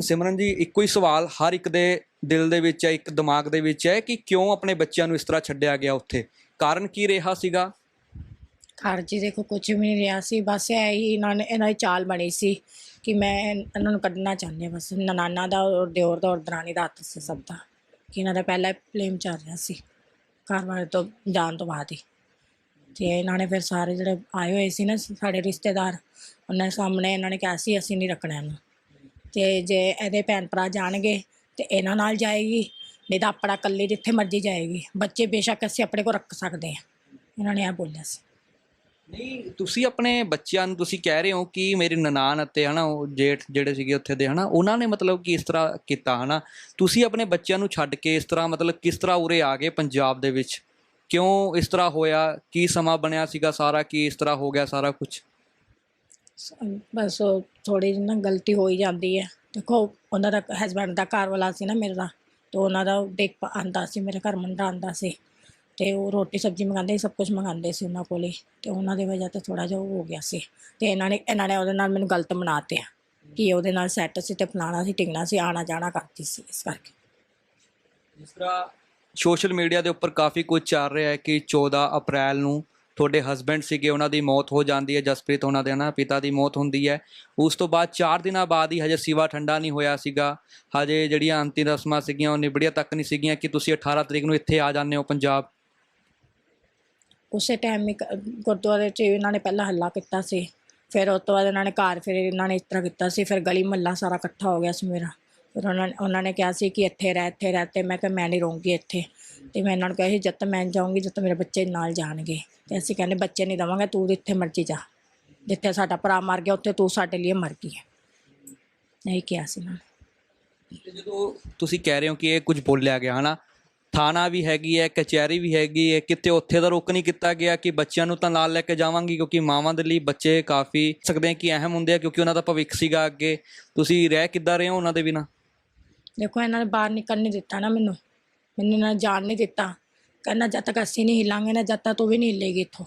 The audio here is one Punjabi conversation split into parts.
ਸਿਮਰਨ ਜੀ, ਇੱਕੋ ਹੀ ਸਵਾਲ ਹਰ ਇੱਕ ਦੇ ਦਿਲ ਦੇ ਵਿੱਚ ਹੈ, ਇੱਕ ਦਿਮਾਗ ਦੇ ਵਿੱਚ ਹੈ ਕਿ ਕਿਉਂ ਆਪਣੇ ਬੱਚਿਆਂ ਨੂੰ ਇਸ ਤਰ੍ਹਾਂ ਛੱਡਿਆ ਗਿਆ ਉੱਥੇ? ਕਾਰਨ ਕੀ ਰਿਹਾ ਸੀਗਾ? ਘਰ ਜੀ ਦੇਖੋ, ਕੁਝ ਵੀ ਨਹੀਂ ਰਿਹਾ ਸੀ, ਬਸ ਇਹ ਹੀ ਇਹਨਾਂ ਨੇ, ਇਹਨਾਂ ਦੀ ਚਾਲ ਬਣੀ ਸੀ ਕਿ ਮੈਂ ਇਹਨਾਂ ਨੂੰ ਕੱਢਣਾ ਚਾਹੁੰਦੀ ਹਾਂ, ਬਸ ਨਨਾਨਾ ਦਾ ਔਰ ਦਿਓਰ ਦਾ ਔਰ ਦਰਾਣੀ ਦਾ ਹੱਥ ਸੀ ਸਭ ਦਾ, ਕਿ ਇਹਨਾਂ ਦਾ ਪਹਿਲਾ ਪਲੇਮ ਚੱਲ ਰਿਹਾ ਸੀ, ਘਰ ਵਾਲੇ ਤੋਂ ਜਾਣ ਤੋਂ ਬਾਅਦ ਹੀ। ਤੇ ਇਹਨਾਂ ਨੇ ਫਿਰ ਸਾਰੇ ਜਿਹੜੇ ਆਏ ਹੋਏ ਸੀ ਨਾ, ਸਾਡੇ ਰਿਸ਼ਤੇਦਾਰ, ਉਹਨਾਂ ਦੇ ਸਾਹਮਣੇ ਇਹਨਾਂ ਨੇ ਕਿਹਾ ਸੀ, ਅਸੀਂ ਨਹੀਂ ਰੱਖਣਾ ਇਹਨੂੰ। ਤੇ ਜੇ ਇਹਦੇ ਭੈਣ ਭਰਾ ਜਾਣਗੇ ਤਾਂ ਇਹਨਾਂ ਨਾਲ ਜਾਏਗੀ, ਨਹੀਂ ਤਾਂ ਆਪਣਾ ਇਕੱਲੀ ਜਿੱਥੇ ਮਰਜ਼ੀ ਜਾਏਗੀ। ਬੱਚੇ ਬੇਸ਼ੱਕ ਅਸੀਂ ਆਪਣੇ ਕੋਲ ਰੱਖ ਸਕਦੇ ਹਾਂ। ਇਹਨਾਂ ਨੇ ਇਹ ਬੋਲਿਆ ਸੀ। ਨਹੀਂ, ਤੁਸੀਂ ਆਪਣੇ ਬੱਚਿਆਂ ਨੂੰ ਤੁਸੀਂ ਕਹਿ ਰਹੇ ਹੋ ਕਿ ਮੇਰੇ ਨਨਾਣ ਅਤੇ ਹਨਾ, ਉਹ ਜੇਠ ਜਿਹੜੇ ਸੀਗੇ ਉੱਥੇ ਦੇ ਹਨਾ, ਉਹਨਾਂ ਨੇ ਮਤਲਬ ਕਿ ਇਸ ਤਰ੍ਹਾਂ ਕੀਤਾ ਹਨਾ? ਤੁਸੀਂ ਆਪਣੇ ਬੱਚਿਆਂ ਨੂੰ ਛੱਡ ਕੇ ਇਸ ਤਰ੍ਹਾਂ ਮਤਲਬ ਕਿਸ ਤਰ੍ਹਾਂ ਉਰੇ ਆ ਗਏ ਪੰਜਾਬ ਦੇ ਵਿੱਚ? ਕਿਉਂ ਇਸ ਤਰ੍ਹਾਂ ਹੋਇਆ? ਕੀ ਸਮਾਂ ਬਣਿਆ ਸੀਗਾ ਸਾਰਾ? ਕੀ ਇਸ ਤਰ੍ਹਾਂ ਹੋ ਗਿਆ ਸਾਰਾ ਕੁਝ ਬਸ ਉਹ ਥੋੜੀ ਜਿਹੀ ਨਾ ਗਲਤੀ ਹੋ ਹੀ ਜਾਂਦੀ ਹੈ। ਦੇਖੋ, ਉਹਨਾਂ ਦਾ ਹਸਬੰਡ ਦਾ ਘਰ ਵਾਲਾ ਸੀ ਨਾ ਮੇਰਾ ਤੇ ਉਹਨਾਂ ਦਾ ਦੇਖ ਪਾ- ਆਉਂਦਾ ਸੀ, ਮੇਰੇ ਘਰ ਮੁੰਡਾ ਆਉਂਦਾ ਸੀ, ਤੇ ਉਹ ਰੋਟੀ ਸਬਜ਼ੀ ਮੰਗਾਉਂਦੇ ਸੀ, ਸਭ ਕੁਝ ਮੰਗਾਉਂਦੇ ਸੀ ਉਹਨਾਂ ਕੋਲੇ ਤੇ ਉਹਨਾਂ ਦੀ ਵਜ੍ਹਾ ਤੇ ਥੋੜਾ ਜਿਹਾ ਉਹ ਹੋ ਗਿਆ ਸੀ, ਤੇ ਇਹਨਾਂ ਨੇ ਇਹਨਾਂ ਨੇ ਉਹਦੇ ਨਾਲ ਮੈਨੂੰ ਗਲਤ ਬਣਾਤਿਆ ਕਿ ਉਹਦੇ ਨਾਲ ਸੈੱਟ ਸੀ ਤੇ ਫਲਾਣਾ ਸੀ ਟਿਕਣਾ ਸੀ ਆਣਾ ਜਾਣਾ ਕਰਦੀ ਸੀ, ਇਸ ਕਰਕੇ। ਜਿਸ ਤਰ੍ਹਾਂ ਸੋਸ਼ਲ ਮੀਡੀਆ ਦੇ ਉੱਪਰ ਕਾਫੀ ਕੁਝ ਚੱਲ ਰਿਹਾ ਹੈ ਕਿ 14 ਅਪ੍ਰੈਲ ਨੂੰ ਤੁਹਾਡੇ ਹਸਬੰਡ ਸੀਗੇ, ਉਹਨਾਂ ਦੀ ਮੌਤ ਹੋ ਜਾਂਦੀ ਹੈ, ਜਸਪ੍ਰੀਤ ਉਹਨਾਂ ਦੇ ਨਾ ਪਿਤਾ ਦੀ ਮੌਤ ਹੁੰਦੀ ਹੈ। ਉਸ ਤੋਂ ਬਾਅਦ 4 ਦਿਨਾਂ ਬਾਅਦ ਹੀ ਹਜੇ ਸਿਵਾ ਠੰਡਾ ਨਹੀਂ ਹੋਇਆ ਸੀਗਾ। ਹਜੇ ਜਿਹੜੀਆਂ ਅੰਤਿਮ ਰਸਮਾਂ ਸੀਗੀਆਂ, ਉਹ ਨਿਬੜੀਆਂ ਤੱਕ ਨਹੀਂ ਸੀਗੀਆਂ ਕਿ ਤੁਸੀਂ 18 ਤਰੀਕ ਨੂੰ ਇੱਥੇ ਆ ਜਾਂਦੇ ਹੋ ਪੰਜਾਬ। ਉਸੇ ਟਾਈਮ ਇੱਕ ਗੁਰਦੁਆਰੇ 'ਚ ਇਹਨਾਂ ਨੇ ਪਹਿਲਾਂ ਹੱਲਾ ਕੀਤਾ ਸੀ। ਫਿਰ ਉਸ ਤੋਂ ਬਾਅਦ ਇਹਨਾਂ ਨੇ ਘਰ ਫਿਰ ਇਹਨਾਂ ਨੇ ਇਸ ਤਰ੍ਹਾਂ ਕੀਤਾ ਸੀ। ਫਿਰ ਗਲੀ ਮਹੱਲਾ ਸਾਰਾ ਇਕੱਠਾ ਹੋ ਗਿਆ ਸੀ ਮੇਰਾ। ਫਿਰ ਉਹਨਾਂ ਨੇ ਉਹਨਾਂ ਨੇ ਕਿਹਾ ਸੀ ਕਿ ਇੱਥੇ ਰਹਿ ਇੱਥੇ ਰਹਿ ਤੇ ਮੈਂ ਕਿਹਾ ਮੈਂ ਨਹੀਂ ਰਹੂੰਗੀ ਇੱਥੇ। ਤੇ ਮੈਂ ਇਹਨਾਂ ਨੂੰ ਕਿਹਾ ਸੀ ਜਦ ਤੱਕ ਮੈਂ ਜਾਊਂਗੀ ਜਦ ਤੱਕ ਮੇਰੇ ਬੱਚੇ ਨਾਲ ਜਾਣਗੇ। ਤੇ ਅਸੀਂ ਕਹਿੰਦੇ ਬੱਚੇ ਨਹੀਂ ਦਵਾਂਗੇ ਤੂੰ ਜਿੱਥੇ ਮਰਜ਼ੀ ਜਾ। ਜਿੱਥੇ ਸਾਡਾ ਭਰਾ ਮਰ ਗਿਆ ਉੱਥੇ ਤੂੰ ਸਾਡੇ ਲਈ ਮਰ ਗਈ ਹੈ। ਨਹੀਂ ਕਿਹਾ ਸੀ ਇਹਨਾਂ ਨੇ। ਤੇ ਜਦੋਂ ਤੁਸੀਂ ਕਹਿ ਰਹੇ ਹੋ ਕਿ ਇਹ ਕੁਝ ਬੋਲਿਆ ਗਿਆ ਹਨਾ ਥਾਣਾ ਵੀ ਹੈਗੀ ਹੈ ਕਚਹਿਰੀ ਵੀ ਹੈਗੀ ਹੈ ਕਿਤੇ ਉੱਥੇ ਦਾ ਰੁਕ ਨਹੀਂ ਕੀਤਾ ਗਿਆ ਕਿ ਬੱਚਿਆਂ ਨੂੰ ਤਾਂ ਨਾਲ ਲੈ ਕੇ ਜਾਵਾਂਗੀ ਕਿਉਂਕਿ ਮਾਵਾਂ ਦੇ ਲਈ ਬੱਚੇ ਕਾਫੀ ਸਕਦੇ ਆ ਕਿ ਅਹਿਮ ਹੁੰਦੇ ਆ ਕਿਉਂਕਿ ਉਹਨਾਂ ਦਾ ਭਵਿੱਖ ਸੀਗਾ ਅੱਗੇ। ਤੁਸੀਂ ਰਹਿ ਕਿੱਦਾਂ ਰਹੇ ਹੋ ਉਹਨਾਂ ਦੇ ਬਿਨਾਂ? ਦੇਖੋ ਇਹਨਾਂ ਨੇ ਬਾਹਰ ਨਿਕਲ ਨਹੀਂ ਦਿੱਤਾ ਨਾ ਮੈਨੂੰ। ਮੈਨੂੰ ਇਹਨਾਂ ਨੇ ਜਾਣ ਨਹੀਂ ਦਿੱਤਾ। ਕਹਿੰਦਾ ਜਦ ਤੱਕ ਅਸੀਂ ਨਹੀਂ ਹਿੱਲਾਂਗੇ, ਨਾ ਜਦ ਤੱਕ ਤੂੰ ਵੀ ਨਹੀਂ ਹਿੱਲੇਗੀ ਇੱਥੋਂ।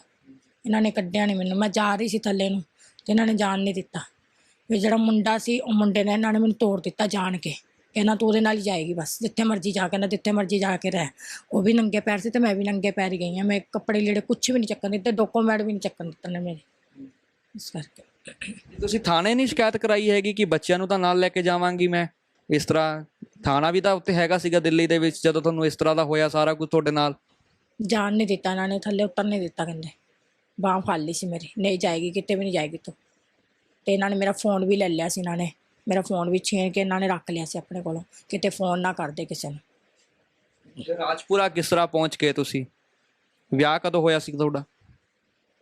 ਇਹਨਾਂ ਨੇ ਕੱਢਿਆ ਨਹੀਂ ਮੈਨੂੰ। ਮੈਂ ਜਾ ਰਹੀ ਸੀ ਥੱਲੇ ਨੂੰ ਤੇ ਇਹਨਾਂ ਨੇ ਜਾਣ ਨਹੀਂ ਦਿੱਤਾ। ਵੀ ਜਿਹੜਾ ਮੁੰਡਾ ਸੀ, ਉਹ ਮੁੰਡੇ ਨੇ ਇਹਨਾਂ ਨੇ ਮੈਨੂੰ ਤੋੜ ਦਿੱਤਾ ਜਾਣ ਕੇ। ਕਹਿੰਦਾ ਤੂੰ ਉਹਦੇ ਨਾਲ ਹੀ ਜਾਏਗੀ ਬਸ। ਜਿੱਥੇ ਮਰਜ਼ੀ ਜਾ ਕਹਿੰਦਾ ਜਿੱਥੇ ਮਰਜ਼ੀ ਜਾ ਕੇ ਰਹਿ। ਉਹ ਵੀ ਨੰਗੇ ਪੈਰ ਸੀ ਤੇ ਮੈਂ ਵੀ ਨੰਗੇ ਪੈਰ ਹੀ ਗਈ ਹਾਂ। ਮੈਂ ਕੱਪੜੇ ਲੀੜੇ ਕੁਝ ਵੀ ਨਹੀਂ ਚੱਕਣ ਦਿੱਤੇ ਡਾਕੂਮੈਂਟ ਵੀ ਨਹੀਂ ਚੱਕਣ ਦਿੱਤੇ ਨੇ ਮੇਰੇ। ਇਸ ਕਰਕੇ। ਤੁਸੀਂ ਥਾਣੇ ਨਹੀਂ ਸ਼ਿਕਾਇਤ ਕਰਾਈ ਹੈਗੀ ਕਿ ਬੱਚਿਆਂ ਨੂੰ ਤਾਂ ਨਾਲ ਲੈ ਕੇ ਜਾਵਾਂਗੀ ਮੈਂ? ਇਸ ਤਰ੍ਹਾਂ ਥਾਣਾ ਵੀ ਤਾਂ ਉੱਤੇ ਹੈਗਾ ਸੀਗਾ ਦਿੱਲੀ ਦੇ ਵਿੱਚ ਜਦੋਂ ਤੁਹਾਨੂੰ ਇਸ ਤਰ੍ਹਾਂ ਦਾ ਹੋਇਆ ਸਾਰਾ ਕੁਝ ਤੁਹਾਡੇ ਨਾਲ? ਜਾਣ ਨਹੀਂ ਦਿੱਤਾ ਇਹਨਾਂ ਨੇ ਥੱਲੇ ਉਤਰ ਨਹੀਂ ਦਿੱਤਾ ਕਹਿੰਦੇ। ਬਾਂਹ ਫੜ ਲਈ ਸੀ ਮੇਰੀ ਨਹੀਂ ਜਾਏਗੀ ਕਿਤੇ ਵੀ ਨਹੀਂ ਜਾਏਗੀ ਤੂੰ। ਤੇ ਇਹਨਾਂ ਨੇ ਮੇਰਾ ਫੋਨ ਵੀ ਲੈ ਲਿਆ ਸੀ ਇਹਨਾਂ ਨੇ ਮੇਰਾ ਫੋਨ ਵੀ ਛੀਨ ਕੇ ਇਹਨਾਂ ਨੇ ਰੱਖ ਲਿਆ ਸੀ ਆਪਣੇ ਕੋਲੋਂ ਕਿਤੇ ਫੋਨ ਨਾ ਕਰਦੇ ਕਿਸੇ ਨੂੰ। ਰਾਜਪੁਰਾ ਕਿਸ ਤਰ੍ਹਾਂ ਪਹੁੰਚ ਗਏ ਤੁਸੀਂ? ਵਿਆਹ ਕਦੋਂ ਹੋਇਆ ਸੀ ਤੁਹਾਡਾ?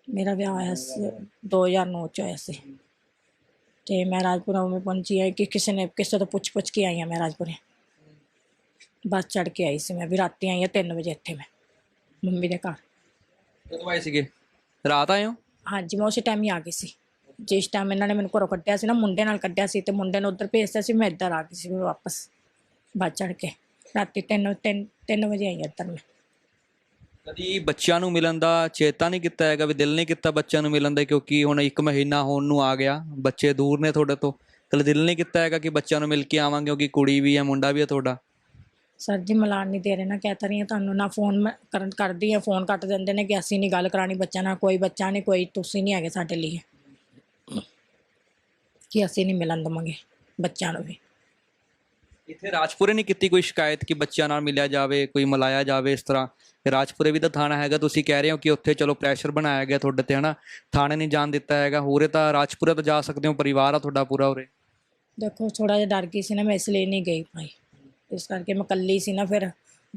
ਮੇਰਾ ਵਿਆਹ ਹੋਇਆ ਸੀ 2009 ਚ ਹੋਇਆ ਸੀ। ਤੇ ਮੈਂ ਰਾਜਪੁਰਾ ਮੈਂ ਪਹੁੰਚੀ ਹੈ ਕਿ ਕਿਸੇ ਨੇ ਕਿਸੇ ਤੋਂ ਪੁੱਛ ਪੁੱਛ ਕੇ ਆਈ ਹਾਂ ਮੈਂ ਰਾਜਪੁਰੇ। ਬੱਸ ਚੜ ਕੇ ਆਈ ਸੀ ਮੈਂ ਵੀ ਰਾਤੀ ਆਈ ਹਾਂ 3 ਵਜੇ ਇੱਥੇ ਮੈਂ ਮੰਮੀ ਦੇ ਘਰ। ਕਦੋਂ ਆਏ ਸੀਗੇ? ਰਾਤ ਆਏ ਹੋ? ਹਾਂਜੀ ਮੈਂ ਉਸੇ ਟਾਈਮ ਹੀ ਆ ਗਈ ਸੀ। ਜਿਸ ਟਾਈਮ ਇਹਨਾਂ ਨੇ ਮੈਨੂੰ ਘਰੋਂ ਕੱਢਿਆ ਸੀ ਨਾ ਮੁੰਡੇ ਨਾਲ ਕੱਢਿਆ ਸੀ ਤੇ ਮੁੰਡੇ ਨੂੰ ਉੱਧਰ ਭੇਜਿਆ ਸੀ ਮੈਂ ਇੱਧਰ ਆ ਗਈ ਸੀ ਫਿਰ ਵਾਪਸ। ਬੱਸ ਚੜ ਕੇ। ਰਾਤੀ 3 ਤਿੰਨ ਤਿੰਨ ਵਜੇ ਆਈ ਇੱਧਰ ਮੈਂ। ਕਦੀ ਬੱਚਿਆਂ ਨੂੰ ਮਿਲਣ ਦਾ ਚੇਤਾ ਨਹੀਂ ਕੀਤਾ ਹੈਗਾ, ਵੀ ਦਿਲ ਨਹੀਂ ਕੀਤਾ ਬੱਚਿਆਂ ਨੂੰ ਮਿਲਣ ਦਾ, ਕਿਉਂਕਿ ਹੁਣ ਇੱਕ ਮਹੀਨਾ ਹੋਣ ਨੂੰ ਆ ਗਿਆ, ਬੱਚੇ ਦੂਰ ਨੇ ਤੁਹਾਡੇ ਤੋਂ। ਕਦੇ ਦਿਲ ਨਹੀਂ ਕੀਤਾ ਹੈਗਾ ਕਿ ਬੱਚਿਆਂ ਨੂੰ ਮਿਲ ਕੇ ਆਵਾਂਗੇ ਕਿਉਂਕਿ ਕੁੜੀ ਵੀ ਹੈ, ਮੁੰਡਾ ਵੀ ਹੈ ਤੁਹਾਡਾ? ਸਰ ਜੀ, ਮਿਲਾਨ ਨਹੀਂ ਦੇ ਰਹੇ ਨਾ, ਕਹਿ ਤਾਂ ਰਹੀ ਹਾਂ ਤੁਹਾਨੂੰ, ਨਾ ਫੋਨ ਕਰਨ, ਕਰਦੀ ਆ ਫੋਨ ਕੱਟ ਦਿੰਦੇ ਨੇ ਕਿ ਅਸੀਂ ਨਹੀਂ ਗੱਲ ਕਰਾਣੀ ਬੱਚਿਆਂ ਨਾਲ, ਕੋਈ ਬੱਚਾ ਨਹੀਂ ਕੋਈ ਤੁਸੀਂ ਨਹੀਂ ਹੈਗੇ ਸਾਡੇ ਲਈ। ਕਿ ਅਸੀਂ ਨਹੀਂ ਮਿਲਣ ਦਵਾਂਗੇ ਬੱਚਿਆਂ ਨੂੰ ਵੀ। ਇੱਥੇ ਰਾਜਪੁਰੇ ਨਹੀਂ ਕੀਤੀ ਕੋਈ ਸ਼ਿਕਾਇਤ ਕਿ ਬੱਚਿਆਂ ਨਾਲ ਮਿਲਿਆ ਜਾਵੇ, ਕੋਈ ਮਿਲਾਇਆ ਜਾਵੇ ਇਸ ਤਰ੍ਹਾਂ? ਰਾਜਪੁਰੇ ਵੀ ਤਾਂ ਥਾਣਾ ਹੈਗਾ, ਤੁਸੀਂ ਕਹਿ ਰਹੇ ਹੋ ਕਿ ਉੱਥੇ ਚਲੋ ਪ੍ਰੈਸ਼ਰ ਬਣਾਇਆ ਗਿਆ ਤੁਹਾਡੇ ਤੇ, ਹਨਾ? ਥਾਣੇ ਨਹੀਂ ਜਾਣ ਦਿੱਤਾ ਹੈਗਾ, ਹੋਰੇ ਤਾਂ ਰਾਜਪੁਰੇ ਤਾਂ ਜਾ ਸਕਦੇ ਹੋ, ਪਰਿਵਾਰ ਆ ਤੁਹਾਡਾ ਪੂਰਾ ਉਰੇ? ਦੇਖੋ ਥੋੜਾ ਜਿਹਾ ਡਰ ਗਈ ਸੀ ਨਾ, ਮੈਂ ਇਸ ਲਈ ਨਹੀਂ ਗਈ ਭਾਈ। ਇਸ ਕਰਕੇ ਮੈਂ ਇਕੱਲੀ ਸੀ ਨਾ ਫਿਰ,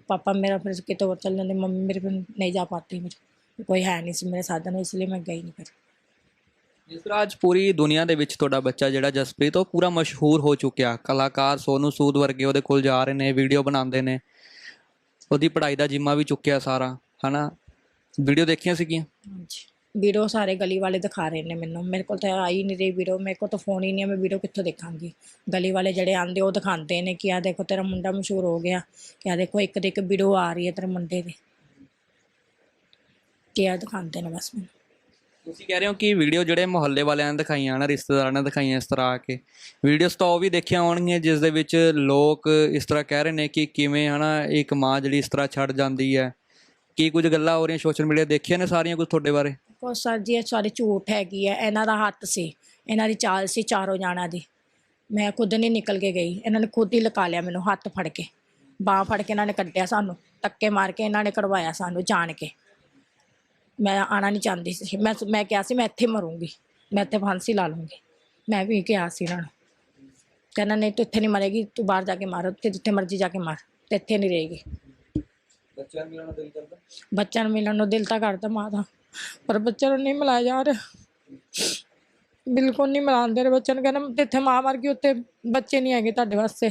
ਪਾਪਾ ਮੇਰਾ ਫਿਰ ਕਿਤੇ ਹੋਰ ਚੱਲ ਜਾਂਦੇ ਮੰਮੀ ਮੇਰੇ ਫਿਰ ਨਹੀਂ ਜਾ ਪਾਤੀ ਮੇਰੇ। ਕੋਈ ਹੈ ਨਹੀਂ ਸੀ ਮੇਰੇ ਸਾਧਨ, ਇਸ ਲਈ ਮੈਂ ਗਈ ਨਹੀਂ ਫਿਰ। ਜਿਸ ਤਰ੍ਹਾਂ ਅੱਜ ਪੂਰੀ ਦੁਨੀਆ ਦੇ ਵਿੱਚ ਤੁਹਾਡਾ ਬੱਚਾ ਜਿਹੜਾ ਜਸਪ੍ਰੀਤ, ਉਹ ਪੂਰਾ ਮਸ਼ਹੂਰ ਹੋ ਚੁੱਕਿਆ। ਕਲਾਕਾਰ ਸੋਨੂ ਸੂਦ ਵਰਗੇ ਉਹਦੇ ਕੋਲ ਜਾ ਰਹੇ ਨੇ ਵੀਡੀਓ ਬਣਾਉਂਦੇ ਨੇ। ਉਹਦੀ ਪੜ੍ਹਾਈ ਦਾ ਜਿੰਮਾ ਵੀ ਚੁੱਕਿਆ ਸਾਰਾ, ਹਨਾ? ਵੀਡੀਓ ਦੇਖੀਆਂ ਸੀਗੀਆਂ? ਹਾਂਜੀ। ਵੀਡੀਓ ਸਾਰੇ ਗਲੀ ਵਾਲੇ ਦਿਖਾ ਰਹੇ ਨੇ ਮੈਨੂੰ। ਮੇਰੇ ਕੋਲ ਤਾਂ ਆਈ ਨਹੀਂ ਰਹੀ ਵੀਡੀਓ ਮੇਰੇ ਕੋਲ ਤਾਂ ਫੋਨ ਹੀ ਨਹੀਂ ਹੈ, ਮੈਂ ਵੀਡੀਓ ਕਿੱਥੋਂ ਦੇਖਾਂਗੀ? ਗਲੀ ਵਾਲੇ ਜਿਹੜੇ ਆਂਦੇ ਉਹ ਦਿਖਾਉਂਦੇ ਨੇ ਕਿ ਆ ਦੇਖੋ, ਤੇਰਾ ਮੁੰਡਾ ਮਸ਼ਹੂਰ ਹੋ ਗਿਆ, ਕਿ ਆ ਦੇਖੋ, ਇੱਕ ਦੇ ਇੱਕ ਵੀਡੀਓ ਆ ਰਹੀ ਹੈ ਤੇਰੇ ਮੁੰਡੇ ਦੀ। ਕਿ ਆ ਦਿਖਾਉਂਦੇ ਨੇ ਬਸ ਮੈਨੂੰ। ਤੁਸੀਂ ਕਹਿ ਰਹੇ ਹੋ ਕਿ ਵੀਡੀਓ ਜਿਹੜੇ ਮੁਹੱਲੇ ਵਾਲਿਆਂ ਨੇ ਦਿਖਾਈਆਂ ਨਾ ਰਿਸ਼ਤੇਦਾਰਾਂ ਨੇ ਦਿਖਾਈਆਂ ਇਸ ਤਰ੍ਹਾਂ ਆ ਕੇ। ਵੀਡੀਓਸ ਤਾਂ ਉਹ ਵੀ ਦੇਖੀਆਂ ਹੋਣਗੀਆਂ, ਜਿਸ ਦੇ ਵਿੱਚ ਲੋਕ ਇਸ ਤਰ੍ਹਾਂ ਕਹਿ ਰਹੇ ਨੇ ਕਿ ਕਿਵੇਂ ਹਨਾ, ਇੱਕ ਮਾਂ ਜਿਹੜੀ ਇਸ ਤਰ੍ਹਾਂ ਛੱਡ ਜਾਂਦੀ ਹੈ। ਕੀ ਕੁਝ ਗੱਲਾਂ ਹੋ ਰਹੀਆਂ ਸੋਸ਼ਲ ਮੀਡੀਆ ਦੇਖੀਆਂ ਨੇ ਸਾਰੀਆਂ ਕੁਝ ਤੁਹਾਡੇ ਬਾਰੇ? ਕੋ ਸਰ ਜੀ, ਇਹ ਸਾਰੇ ਝੂਠ ਹੈਗੀ ਹੈ। ਇਹਨਾਂ ਦਾ ਹੱਥ ਸੀ, ਇਹਨਾਂ ਦੀ ਚਾਲ ਸੀ ਚਾਰੋਂ ਜਾਣਾ ਦੀ। ਮੈਂ ਖੁਦ ਨਹੀਂ ਨਿਕਲ ਕੇ ਗਈ। ਇਹਨਾਂ ਨੇ ਖੁਦ ਹੀ ਲਕਾ ਲਿਆ ਮੈਨੂੰ ਹੱਥ ਫੜ ਕੇ। ਬਾਹ ਫੜ ਕੇ ਇਹਨਾਂ ਨੇ ਕੱਢਿਆ ਸਾਨੂੰ ਧੱਕੇ ਮਾਰ ਕੇ ਇਹਨਾਂ ਨੇ ਕਢਵਾਇਆ ਸਾਨੂੰ ਜਾਣ ਕੇ। ਮੈਂ ਆਣਾ ਨਹੀਂ ਚਾਹੁੰਦੀ ਸੀ। ਮੈਂ ਮੈਂ ਕਿਹਾ ਸੀ ਮੈਂ ਇੱਥੇ ਮਰੂੰਗੀ। ਮੈਂ ਇੱਥੇ ਫਾਂਸੀ ਲਾ ਲੂੰਗੀ ਮੈਂ ਵੀ ਕਿਹਾ ਸੀ ਇਹਨਾਂ ਨੂੰ। ਕਹਿੰਦਾ ਨਹੀਂ ਤੂੰ ਇੱਥੇ ਨਹੀਂ ਮਰੇਗੀ ਤੂੰ ਬਾਹਰ ਜਾ ਕੇ ਮਾਰ। ਤੇ ਜਿੱਥੇ ਮਰਜ਼ੀ ਜਾ ਕੇ ਮਾਰ। ਤੇ ਇੱਥੇ ਨਹੀਂ ਰਹੇਗੀ। ਬੱਚਿਆਂ ਨੂੰ ਮਿਲਣ ਦਾ ਦਿਲ ਕਰਦਾ? ਬੱਚਿਆਂ ਨੂੰ ਮਿਲਣ ਨੂੰ ਦਿਲ ਤਾਂ ਕਰਦਾ ਮਾਂ ਦਾ ਪਰ ਬੱਚਿਆਂ ਨੂੰ ਨਹੀਂ ਮਿਲਾਇਆ ਜਾ ਰਿਹਾ ਬਿਲਕੁਲ ਨਹੀਂ ਮਿਲਾਉਂਦੇ ਰਹੇ ਬੱਚਿਆਂ ਨੂੰ। ਕਹਿੰਦਾ ਜਿੱਥੇ ਮਾਂ ਮਰ ਗਈ ਉੱਥੇ ਬੱਚੇ ਨਹੀਂ ਹੈਗੇ ਤੁਹਾਡੇ ਵਾਸਤੇ।